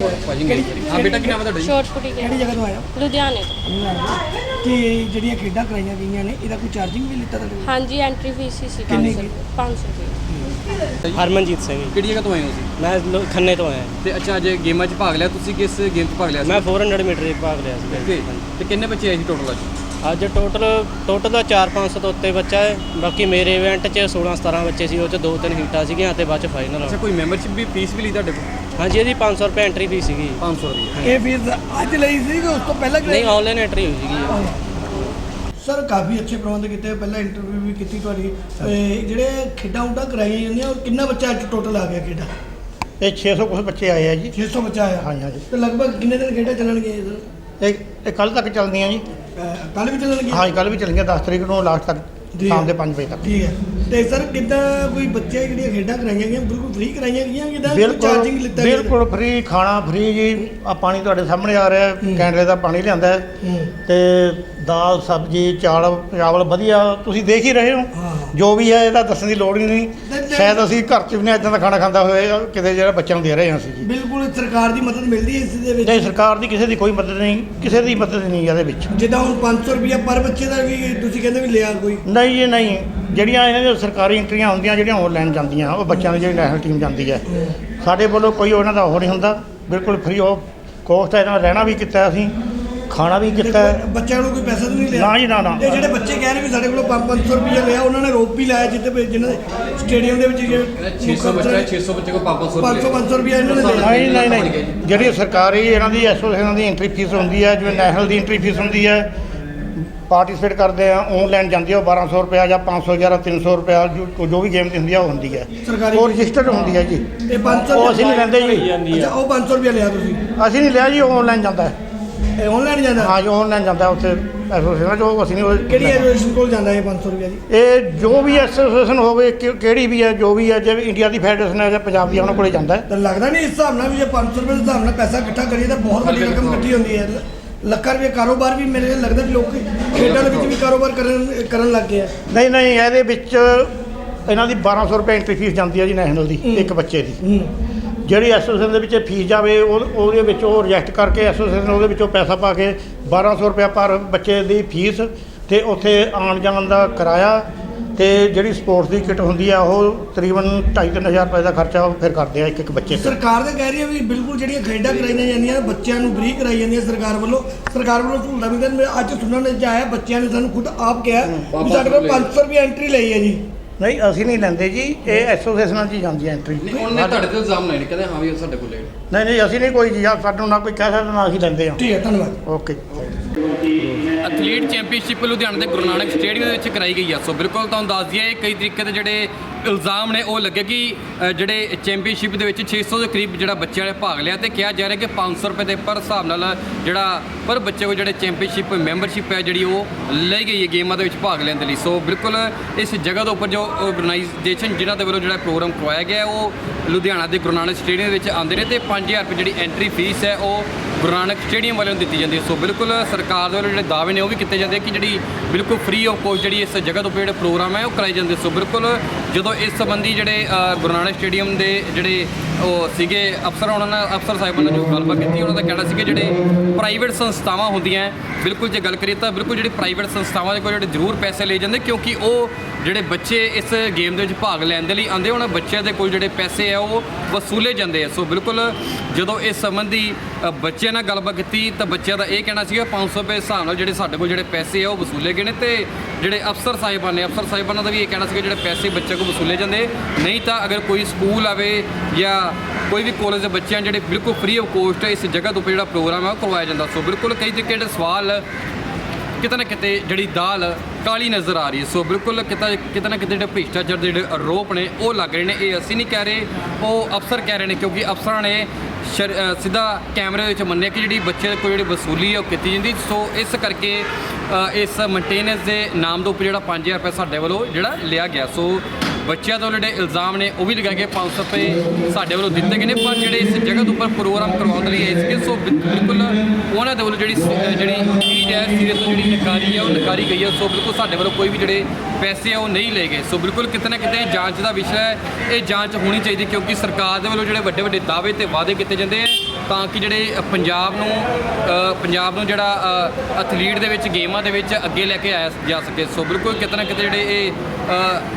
ਭਾਜੀ ਨਹੀਂ ਹਾਂ ਬੇਟਾ ਕੀ ਨਾਮ ਹੈ ਤੁਹਾਡਾ ਜੀ ਸ਼ਾਰਟ ਪੁੱਟੀ ਕਿਹੜੀ ਜਗ੍ਹਾ ਤੋਂ ਆਇਆ? ਲੁਧਿਆਣੇ ਤੋਂ। ਕਿ ਜਿਹੜੀਆਂ ਖੇਡਾਂ ਕਰਾਈਆਂ ਗਈਆਂ ਨੇ ਇਹਦਾ ਕੋਈ ਚਾਰਜਿੰਗ ਵੀ ਲਿੱਤਾ ਤੁਹਾਡੇ ਕੋਲ? ਹਾਂਜੀ ਐਂਟਰੀ ਫੀਸ ਹੀ ਸੀ ਕਿੰਨੀ 500 ਕੀ? 500 ਰੁਪਏ ਹਰਮਨਜੀਤ ਸਿੰਘ ਕਿਹੜੀ ਜਗ੍ਹਾ ਤੋਂ ਆਏ ਹੋ ਤੁਸੀਂ? ਮੈਂ ਲੋ- ਖੰਨੇ ਤੋਂ ਆਇਆ। ਤੇ ਅੱਛਾ ਅੱਜ ਗੇਮਾਂ 'ਚ ਭਾਗ ਲਿਆ ਤੁਸੀਂ ਕਿਸ ਗੇਮ 'ਚ ਭਾਗ ਲਿਆ ਸੀ? ਮੈਂ 400 ਮੀਟਰ ਵਿੱਚ ਭਾਗ ਲਿਆ ਸੀ। ਓਕੇ ਤੇ ਕਿੰਨੇ ਬੱਚੇ ਆਏ ਸੀ ਟੋਟਲ ਅੱਜ? ਅੱਜ ਟੋਟਲ ਟੋਟਲ ਦਾ 4-500 ਤੋਂ ਉੱਤੇ ਬੱਚਾ ਹੈ। ਬਾਕੀ ਮੇਰੇ ਇਵੈਂਟ 'ਚ 16-17 ਬੱਚੇ ਸੀ ਉਹ 'ਚ ਦੋ ਤਿੰਨ ਹੀਟਾਂ ਸੀਗੀਆਂ ਤੇ ਬਾਅਦ 'ਚ ਫਾਈਨਲ ਅੱਛਾ ਕੋਈ ਮੈਂਬਰਸ਼ਿਪ ਵੀ ਫੀਸ ਵੀ ਲਈ ਤੁਹਾਡੇ ਕੋਲ? ਹਾਂਜੀ ਇਹਦੀ 500 ਰੁਪਏ ਐਂਟਰੀ ਫੀਸ ਸੀਗੀ। 500 ਰੁਪਏ। ਇਹ ਫੀਸ ਅੱਜ ਲਈ ਸੀ ਕਿ ਉਸ ਤੋਂ ਪਹਿਲਾਂ ਨਹੀਂ ਆਨਲਾਈਨ ਐਂਟਰੀ ਹੋਈ ਸੀਗੀ। ਸਰ ਕਾਫੀ ਅੱਛੇ ਪ੍ਰਬੰਧ ਕੀਤੇ ਪਹਿਲਾਂ ਇੰਟਰਵਿਊ ਵੀ ਕੀਤੀ ਤੁਹਾਡੀ। ਜਿਹੜੇ ਖੇਡਾਂ ਉਡਾਂ ਕਰਾਈਆਂ ਜਾਂਦੀਆਂ ਉਹ ਕਿੰਨਾ ਬੱਚਾ ਅੱਜ ਟੋਟਲ ਆ ਗਿਆ ਖੇਡਾਂ? ਇਹ 600 ਕੁਝ ਬੱਚੇ ਆਏ ਆ ਜੀ। 600 ਬੱਚਾ ਆਇਆ? ਹਾਂਜੀ ਹਾਂਜੀ। ਤੇ ਲਗਭਗ ਕਿੰਨੇ ਦਿਨ ਖੇਡਾਂ ਚੱਲਣਗੇ ਸਰ ਇਹ ਇਹ ਕੱਲ ਤੱਕ ਚੱਲਦੀਆਂ ਜੀ। ਕੱਲ ਵੀ ਚੱਲਣਗੇ ਹਾਂ ਕੱਲ ਵੀ ਚੱਲਣਗੀਆਂ 10 ਤਰੀਕ ਨੂੰ ਲਾਸਟ ਤੱਕ। ਸ਼ਾਮ ਦੇ 5 ਵਜੇ ਤੱਕ। ਠੀਕ ਹੈ। ਤੇ ਸਰ ਕਿੱਦਾਂ ਕੋਈ ਬੱਚੇ ਜਿਹੜੀਆਂ ਖੇਡਾਂ ਕਰਾਈਆਂ ਗਈਆਂ ਬਿਲਕੁਲ ਫ੍ਰੀ ਕਰਾਈਆਂ ਗਈਆਂ ਕਿੱਦਾਂ ਚਾਰਜਿੰਗ ਲਿੱਤਾ ਗਿਆ? ਬਿਲਕੁਲ ਫ੍ਰੀ ਖਾਣਾ ਫ੍ਰੀ ਜੀ। ਆ ਪਾਣੀ ਤੁਹਾਡੇ ਸਾਹਮਣੇ ਆ ਰਿਹਾ ਹੈ। ਕੈਨਰੇ ਦਾ ਪਾਣੀ ਲਿਆਂਦਾ। ਤੇ ਦਾਲ ਸਬਜ਼ੀ ਚਾਵਲ ਚਾਵਲ ਵਧੀਆ। ਤੁਸੀਂ ਦੇਖ ਹੀ ਰਹੇ ਹੋ। ਜੋ ਵੀ ਹੈ ਇਹਦਾ ਦੱਸਣ ਦੀ ਲੋੜ ਹੀ ਨਹੀਂ। ਸ਼ਾਇਦ ਅਸੀਂ ਘਰ 'ਚ ਵੀ ਨਹੀਂ ਇਦਾਂ ਦਾ ਖਾਣਾ ਖਾਂਦਾ ਹੋਏ ਕਿਤੇ ਜਿਹੜਾ ਬੱਚਿਆਂ ਨੂੰ ਦੇ ਰਹੇ ਹਾਂ ਅਸੀਂ ਜੀ। ਬਿਲਕੁਲ ਸਰਕਾਰ ਦੀ ਮਦਦ ਮਿਲਦੀ ਹੈ ਇਸ ਦੇ ਵਿੱਚ? ਨਹੀਂ ਸਰਕਾਰ ਦੀ ਕਿਸੇ ਦੀ ਕੋਈ ਮਦਦ ਨਹੀਂ ਕਿਸੇ ਦੀ ਮਦਦ ਨਹੀਂ ਇਹਦੇ ਵਿੱਚ। ਜਿੱਦਾਂ ਹੁਣ 500 ਰੁਪਇਆ ਪਰ ਬੱਚੇ ਦਾ ਵੀ ਤੁਸੀਂ ਕਹਿੰਦੇ ਵੀ ਲਿਆ ਕੋਈ? ਨਹੀਂ ਜੀ ਨਹੀਂ। ਜਿਹੜੀਆਂ ਇਹਨਾਂ ਦੀਆਂ ਸਰਕਾਰੀ ਐਂਟਰੀਆਂ ਹੁੰਦੀਆਂ ਜਿਹੜੀਆਂ ਆਨਲਾਈਨ ਜਾਂਦੀਆਂ ਉਹ ਬੱਚਿਆਂ ਦੀ ਜਿਹੜੀ ਨੈਸ਼ਨਲ ਟੀਮ ਜਾਂਦੀ ਹੈ। ਸਾਡੇ ਵੱਲੋਂ ਕੋਈ ਉਹਨਾਂ ਦਾ ਉਹ ਨਹੀਂ ਹੁੰਦਾ। ਬਿਲਕੁਲ ਫ੍ਰੀ ਆਫ ਕੋਸਟ ਹੈ ਇਹਨਾਂ ਦਾ ਰਹਿਣਾ ਵੀ ਕੀਤਾ ਅਸੀਂ। ਖਾਣਾ ਵੀ ਕੀਤਾ ਹੈ ਬੱਚਿਆਂ ਨੂੰ ਕੋਈ ਪੈਸਾ ਤਾਂ ਨਹੀਂ ਲਿਆ। ਨਾ ਜੀ, ਨਾ, ਨਾ। ਇਹ ਜਿਹੜੇ ਬੱਚੇ ਕਹਿ ਰਹੇ ਵੀ ਸਾਡੇ ਕੋਲੋਂ 500 ਰੁਪਇਆ ਲਿਆ ਉਹਨਾਂ ਨੇ ਰੋਪ ਵੀ ਲਾਇਆ ਜਿੱਥੇ ਵੀ ਜਿਨ੍ਹਾਂ ਦੇ ਸਟੇਡੀਅਮ ਦੇ ਵਿੱਚ ਜਿਹੜੇ 600 ਬੱਚਾ ਹੈ 600 ਬੱਚੇ ਕੋ 500 500 500 ਰੁਪਇਆ ਇਹਨਾਂ ਨੇ ਲਿਆ ਨਹੀਂ ਨਹੀਂ ਨਹੀਂ। ਜਿਹੜੀ ਸਰਕਾਰੀ ਇਹਨਾਂ ਦੀ ਐਸੋਸੀਏਸ਼ਨ ਦੀ ਐਂਟਰੀ ਫੀਸ ਹੁੰਦੀ ਹੈ ਜਿਵੇਂ ਨੈਸ਼ਨਲ ਦੀ ਐਂਟਰੀ ਫੀਸ ਹੁੰਦੀ ਹੈ ਪਾਰਟਿਸਿਪੇਟ ਕਰਦੇ ਆ ਆਨਲਾਈਨ ਜਾਂਦੀ ਹੈ ਉਹ 1200 ਰੁਪਇਆ ਜਾਂ 500 ਜਾਂ 300 ਰੁਪਇਆ ਜੋ ਜੋ ਵੀ ਗੇਮ ਦੀ ਹੁੰਦੀ ਆ ਉਹ ਹੁੰਦੀ ਹੈ। ਸਰਕਾਰੀ ਉਹ ਰਜਿਸਟਰਡ ਹੁੰਦੀ ਹੈ ਜੀ। ਇਹ 500 ਉਹ ਅਸੀਂ ਨਹੀਂ ਲੈਂਦੇ ਜੀ। ਅੱਛਾ ਉਹ 500 ਰੁਪਇਆ ਲਿਆ ਤੁਸੀਂ? ਅਸੀਂ ਨਹੀਂ ਲਿਆ ਜੀ ਉਹ ਆਨਲਾਈਨ ਜਾਂਦਾ ਹੈ। ਇਹ ਆਨਲਾਈਨ ਜਾਂਦਾ? ਹਾਂ ਜੋ ਆਨਲਾਈਨ ਜਾਂਦਾ ਉੱਥੇ ਐਸੋਸੀਏਸ਼ਨ ਜੋ ਅਸੀਂ ਨਹੀਂ ਉਹ ਕਿਹੜੀ ਐਜੂਕੇਸ਼ਨ ਕੋਲ ਜਾਂਦਾ ਇਹ 500 ਰੁਪਇਆ ਜੀ ਇਹ ਜੋ ਵੀ ਐਸੋਸੀਏਸ਼ਨ ਹੋਵੇ ਕਿ- ਕਿਹੜੀ ਵੀ ਹੈ ਜੋ ਵੀ ਹੈ ਜਿਵੇਂ ਇੰਡੀਆ ਦੀ ਫੈਡਰੇਸ਼ਨ ਹੈ ਜਾਂ ਪੰਜਾਬ ਦੀ ਉਹਨਾਂ ਕੋਲੇ ਜਾਂਦਾ ਹੈ। ਤਾਂ ਲੱਗਦਾ ਨਹੀਂ ਇਸ ਹਿਸਾਬ ਨਾਲ ਵੀ ਜੇ 500 ਰੁਪਏ ਦੇ ਹਿਸਾਬ ਨਾਲ ਪੈਸਾ ਇਕੱਠਾ ਕਰੀਏ ਤਾਂ ਬਹੁਤ ਵੱਡੀ ਰਕਮ ਇਕੱਠੀ ਹੁੰਦੀ ਹੈ। ਲੱਖਾਂ ਰੁਪਏ ਕਾਰੋਬਾਰ ਵੀ ਮੇਰੇ ਲੱਗਦਾ ਵੀ ਲੋਕ ਖੇਡਾਂ ਦੇ ਵਿੱਚ ਵੀ ਕਾਰੋਬਾਰ ਕਰਨ ਕਰਨ ਲੱਗ ਗਏ ਆ। ਨਹੀਂ ਨਹੀਂ ਇਹਦੇ ਵਿੱਚ ਇਹਨਾਂ ਦੀ 1200 ਰੁਪਏ ਐਂਟਰੀ ਫੀਸ ਜਾਂਦੀ ਹੈ ਜੀ ਨੈਸ਼ਨਲ ਦੀ ਇੱਕ ਬੱਚੇ ਦੀ। ਜਿਹੜੀ ਐਸੋਸੀਏਸ਼ਨ ਦੇ ਵਿੱਚ ਫੀਸ ਜਾਵੇ ਉਹ ਉਹਦੇ ਵਿੱਚ ਉਹ ਰਿਜੈਕਟ ਕਰਕੇ ਐਸੋਸੀਏਸ਼ਨ ਉਹਦੇ ਵਿੱਚੋਂ ਪੈਸਾ ਪਾ ਕੇ 1200 ਰੁਪਏ ਪਰ ਬੱਚੇ ਦੀ ਫੀਸ ਤੇ ਉੱਥੇ ਆਉਣ ਜਾਣ ਦਾ ਕਿਰਾਇਆ ਤੇ ਜਿਹੜੀ ਸਪੋਰਟਸ ਦੀ ਕਿੱਟ ਹੁੰਦੀ ਆ ਉਹ ਤਕਰੀਬਨ 2.5-3000 ਰੁਪਏ ਦਾ ਖਰਚਾ ਉਹ ਫਿਰ ਕਰਦੇ ਆ ਇੱਕ ਇੱਕ ਬੱਚੇ ਤੇ। ਸਰਕਾਰ ਤਾਂ ਕਹਿ ਰਹੀ ਹੈ ਵੀ ਬਿਲਕੁਲ ਜਿਹੜੀਆਂ ਖੇਡਾਂ ਕਰਾਈਆਂ ਜਾਂਦੀਆਂ ਬੱਚਿਆਂ ਨੂੰ ਫ੍ਰੀ ਕਰਾਈ ਜਾਂਦੀਆਂ ਸਰਕਾਰ ਵੱਲੋਂ। ਸਰਕਾਰ ਵੱਲੋਂ ਸਹੂਲਤਾਂ ਮਿਲਦੀਆਂ ਨੇ। ਅੱਜ ਸੁਣਨ ਚ ਆਇਆ ਬੱਚਿਆਂ ਨੇ ਸਾਨੂੰ ਖੁਦ ਆਪ ਕਿਹਾ ਵੀ ਸਾਡੇ ਕੋਲ 500 ਰੁਪਏ ਐਂਟਰੀ ਲਈ ਹੈ ਜੀ। ਨਹੀਂ ਅਸੀਂ ਨਹੀਂ ਲੈਂਦੇ ਜੀ ਇਹ ਐਸੋਸੀਏਸ਼ਨਾਂ 'ਚ ਹੀ ਜਾਂਦੀ ਹੈ ਐਂਟਰੀ ਉਹਨੇ ਤੁਹਾਡੇ ਤੇ ਇਲਜ਼ਾਮ ਨੇ ਕਹਿੰਦੇ ਹਾਂ ਵੀ ਉਹ ਸਾਡੇ ਕੋਲ ਲੈ ਨਹੀਂ ਨਹੀਂ ਅਸੀਂ ਨਹੀਂ ਕੋਈ ਜੀ ਸਾਨੂੰ ਨਾ ਕੋਈ ਕਹਿ ਸਕਦਾ ਨਾ ਅਸੀਂ ਲੈਂਦੇ ਹਾਂ। ਠੀਕ ਹੈ ਧੰਨਵਾਦ। ਓਕੇ। ਐਥਲੀਟ ਚੈਂਪੀਅਨਸ਼ਿਪ ਲੁਧਿਆਣਾ ਦੇ ਗੁਰੂ ਨਾਨਕ ਸਟੇਡੀਅਮ ਦੇ ਵਿੱਚ ਕਰਾਈ ਗਈ ਆ। ਸੋ ਬਿਲਕੁਲ ਤੁਹਾਨੂੰ ਦੱਸ ਦਈਏ ਕਈ ਤਰੀਕੇ ਦੇ ਜਿਹੜੇ ਇਲਜ਼ਾਮ ਨੇ, ਉਹ ਲੱਗੇ ਕਿ ਜਿਹੜੇ ਚੈਂਪੀਅਨਸ਼ਿਪ ਦੇ ਵਿੱਚ 600 ਦੇ ਕਰੀਬ ਜਿਹੜਾ ਬੱਚਿਆਂ ਨੇ ਭਾਗ ਲਿਆ ਤੇ ਕਿਹਾ ਜਾ ਰਿਹਾ ਕਿ 500 ਰੁਪਏ ਦੇ ਪਰ ਹਿਸਾਬ ਨਾਲ ਜਿਹੜਾ ਪਰ ਬੱਚੇ ਕੋਲ ਜਿਹੜੇ ਚੈਂਪੀਅਨਸ਼ਿਪ ਮੈਂਬਰਸ਼ਿਪ ਹੈ ਜਿਹੜੀ ਉਹ ਲਈ ਗਈ ਹੈ ਗੇਮਾਂ ਦੇ ਵਿੱਚ ਭਾਗ ਲੈਣ ਦੇ ਲਈ। ਸੋ ਬਿਲਕੁਲ ਇਸ ਜਗ੍ਹਾ ਦੇ ਉੱਪਰ ਜੋ ਆਰਗੇਨਾਈਜੇਸ਼ਨ ਜਿਨ੍ਹਾਂ ਦੇ ਵੱਲੋਂ ਜਿਹੜਾ ਪ੍ਰੋਗਰਾਮ ਕਰਵਾਇਆ ਗਿਆ, ਉਹ ਲੁਧਿਆਣਾ ਦੇ ਗੁਰੂ ਨਾਨਕ ਸਟੇਡੀਅਮ ਦੇ ਵਿੱਚ ਆਉਂਦੇ ਨੇ ਤੇ 5000 ਰੁਪਏ ਜਿਹੜੀ ਐਂਟਰੀ ਫੀਸ ਹੈ, ਉਹ ਗੁਰੂ ਨਾਨਕ ਸਟੇਡੀਅਮ ਵੱਲੋਂ ਦਿੱਤੀ ਜਾਂਦੀ ਹੈ। ਸੋ ਬਿਲਕੁਲ ਸਰਕਾਰ ਦੇ ਵੱਲੋਂ ਜਿਹੜੇ ਦਾਅਵੇ ਨੇ ਉਹ ਵੀ ਕੀਤੇ ਜਾਂਦੇ ਕਿ ਜਿਹੜੀ ਬਿਲਕੁਲ ਫ੍ਰੀ ਆਫ ਕੋਸਟ ਜਿਹੜੀ ਇਸ ਜਗ੍ਹਾ ਤੋਂ ਜਿਹੜੇ ਪ੍ਰੋਗਰਾਮ ਹੈ, ਉਹ ਕਰਾਏ ਜਾਂਦੇ ਸੋ ਬਿਲਕੁਲ ਜਦੋਂ ਇਸ ਸੰਬੰਧੀ ਜਿਹੜੇ ਗੁਰੂ ਨਾਨਕ ਸਟੇਡੀਅਮ ਦੇ ਜਿਹੜੇ ਉਹ ਸੀਗੇ ਅਫਸਰ, ਉਹਨਾਂ ਨਾਲ ਅਫਸਰ ਸਾਹਿਬਾਨ ਨਾਲ ਜੋ ਗੱਲਬਾਤ ਕੀਤੀ, ਉਹਨਾਂ ਦਾ ਕਹਿਣਾ ਸੀ ਕਿ ਜਿਹੜੇ ਪ੍ਰਾਈਵੇਟ ਸੰਸਥਾਵਾਂ ਹੁੰਦੀਆਂ, ਬਿਲਕੁਲ ਜੇ ਗੱਲ ਕਰੀਏ ਤਾਂ ਬਿਲਕੁਲ ਜਿਹੜੀ ਪ੍ਰਾਈਵੇਟ ਸੰਸਥਾਵਾਂ ਦੇ ਕੋਲ ਜਿਹੜੇ ਜ਼ਰੂਰ ਪੈਸੇ ਲਏ ਜਾਂਦੇ, ਕਿਉਂਕਿ ਉਹ ਜਿਹੜੇ ਬੱਚੇ ਇਸ ਗੇਮ ਦੇ ਵਿੱਚ ਭਾਗ ਲੈਣ ਦੇ ਲਈ ਆਉਂਦੇ, ਉਹਨਾਂ ਬੱਚਿਆਂ ਦੇ ਕੋਲ ਜਿਹੜੇ ਪੈਸੇ ਆ, ਉਹ ਵਸੂਲੇ ਜਾਂਦੇ ਆ। ਸੋ ਬਿਲਕੁਲ ਜਦੋਂ ਇਸ ਸੰਬੰਧੀ ਬੱਚਿਆਂ ਨਾਲ ਗੱਲਬਾਤ ਕੀਤੀ, ਤਾਂ ਬੱਚਿਆਂ ਦਾ ਇਹ ਕਹਿਣਾ ਸੀਗਾ 500 ਰੁਪਏ ਹਿਸਾਬ ਨਾਲ ਜਿਹੜੇ ਸਾਡੇ ਕੋਲ ਜਿਹੜੇ ਪੈਸੇ ਆ, ਉਹ ਵਸੂਲੇ ਗਏ ਨੇ ਤੇ ਜਿਹੜੇ ਅਫਸਰ ਸਾਹਿਬਾਨ ਨੇ ਅਫਸਰ ਸਾਹਿਬਾਨਾਂ ਦਾ ਵੀ ਇਹ ਕਹਿਣਾ ਸੀਗਾ, ਜਿਹੜੇ ਪੈਸੇ ਬੱਚੇ ਕੋਲ ਵਸੂਲੇ ਜਾਂਦੇ, ਨਹੀਂ ਤਾਂ ਅਗਰ ਕੋਈ ਸਕੂਲ ਆਵੇ ਜਾਂ ਕੋਈ ਵੀ ਕਾਲਜ ਦੇ ਬੱਚਿਆਂ ਜਿਹੜੇ ਬਿਲਕੁਲ ਫ੍ਰੀ ਆਫ ਕੋਸਟ ਇਸ ਜਗ੍ਹਾ ਤੋਂ ਜਿਹੜਾ ਪ੍ਰੋਗਰਾਮ ਹੈ ਉਹ ਕਰਵਾਇਆ ਜਾਂਦਾ। ਸੋ ਬਿਲਕੁਲ ਕਈ ਤਰੀਕੇ ਦੇ ਸਵਾਲ ਕਿਤੇ ਨਾ ਕਿਤੇ ਜਿਹੜੀ ਦਾਲ ਕਾਲੀ ਨਜ਼ਰ ਆ ਰਹੀ ਹੈ। ਸੋ ਬਿਲਕੁਲ ਕਿਤੇ ਕਿਤੇ ਨਾ ਕਿਤੇ ਜਿਹੜੇ ਭ੍ਰਿਸ਼ਟਾਚਾਰ ਦੇ ਜਿਹੜੇ ਆਰੋਪ ਨੇ, ਉਹ ਲੱਗ ਰਹੇ ਨੇ। ਇਹ ਅਸੀਂ ਨਹੀਂ ਕਹਿ ਰਹੇ, ਉਹ ਅਫਸਰ ਕਹਿ ਰਹੇ ਨੇ ਕਿਉਂਕਿ ਅਫਸਰਾਂ ਨੇ ਸ਼ਰ- ਸਿੱਧਾ ਕੈਮਰੇ ਵਿੱਚ ਮੰਨਿਆ ਕਿ ਜਿਹੜੀ ਬੱਚੇ ਦੇ ਕੋਲ ਜਿਹੜੀ ਵਸੂਲੀ ਹੈ ਉਹ ਕੀਤੀ ਜਾਂਦੀ। ਸੋ ਇਸ ਕਰਕੇ ਇਸ ਮੇਨਟੇਨੈਂਸ ਦੇ ਨਾਮ ਦੇ ਉੱਪਰ ਜਿਹੜਾ 5000 ਰੁਪਏ ਸਾਡੇ ਵੱਲੋਂ ਜਿਹੜਾ ਲਿਆ ਗਿਆ। ਸੋ ਬੱਚਿਆਂ ਤੋਂ ਜਿਹੜੇ ਇਲਜ਼ਾਮ ਨੇ ਉਹ ਵੀ ਲਗਾਏ ਗਏ 500 ਰੁਪਏ ਸਾਡੇ ਵੱਲੋਂ ਦਿੱਤੇ ਗਏ ਨੇ, ਪਰ ਜਿਹੜੇ ਇਸ ਜਗ੍ਹਾ ਦੇ ਉੱਪਰ ਪ੍ਰੋਗਰਾਮ ਕਰਵਾਉਣ ਲਈ ਆਏ ਸੀਗੇ, ਸੋ ਬਿਲ- ਬਿਲਕੁਲ ਉਹਨਾਂ ਦੇ ਵੱਲੋਂ ਜਿਹੜੀ ਜਿਹੜੀ ਚੀਜ਼ ਹੈ ਸਿਰੇ ਤੋਂ ਜਿਹੜੀ ਨਕਾਰੀ ਹੈ, ਉਹ ਨਕਾਰੀ ਗਈ ਹੈ, ਸੋ ਬਿਲਕੁਲ ਸਾਡੇ ਵੱਲੋਂ ਕੋਈ ਵੀ ਜਿਹੜੇ ਪੈਸੇ ਆ, ਉਹ ਨਹੀਂ ਲਏ ਗਏ। ਸੋ ਬਿਲਕੁਲ ਕਿਤੇ ਨਾ ਕਿਤੇ ਜਾਂਚ ਦਾ ਵਿਸ਼ਾ ਹੈ, ਇਹ ਜਾਂਚ ਹੋਣੀ ਚਾਹੀਦੀ ਕਿਉਂਕਿ ਸਰਕਾਰ ਦੇ ਵੱਲੋਂ ਜਿਹੜੇ ਵੱਡੇ ਵੱਡੇ ਦਾਅਵੇ ਤੇ ਵਾਅਦੇ ਕੀਤੇ ਜਾਂਦੇ ਆ ਤਾਂ ਕਿ ਜਿਹੜੇ ਪੰਜਾਬ ਨੂੰ ਪੰਜਾਬ ਨੂੰ ਜਿਹੜਾ ਐਥਲੀਟ ਦੇ ਵਿੱਚ, ਗੇਮਾਂ ਦੇ ਵਿੱਚ ਅੱਗੇ ਲੈ ਕੇ ਆਇਆ ਜਾ ਸਕੇ। ਸੋ ਬਿਲਕੁਲ ਕਿਤੇ ਨਾ ਕਿਤੇ ਜਿਹੜੇ ਇਹ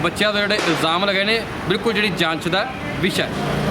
ਬੱਚਿਆਂ ਦੇ ਜਿਹੜੇ ਇਲਜ਼ਾਮ ਲਗਾਏ ਨੇ, ਬਿਲਕੁਲ ਜਿਹੜੀ ਜਾਂਚ ਦਾ ਵਿਸ਼ਾ ਹੈ।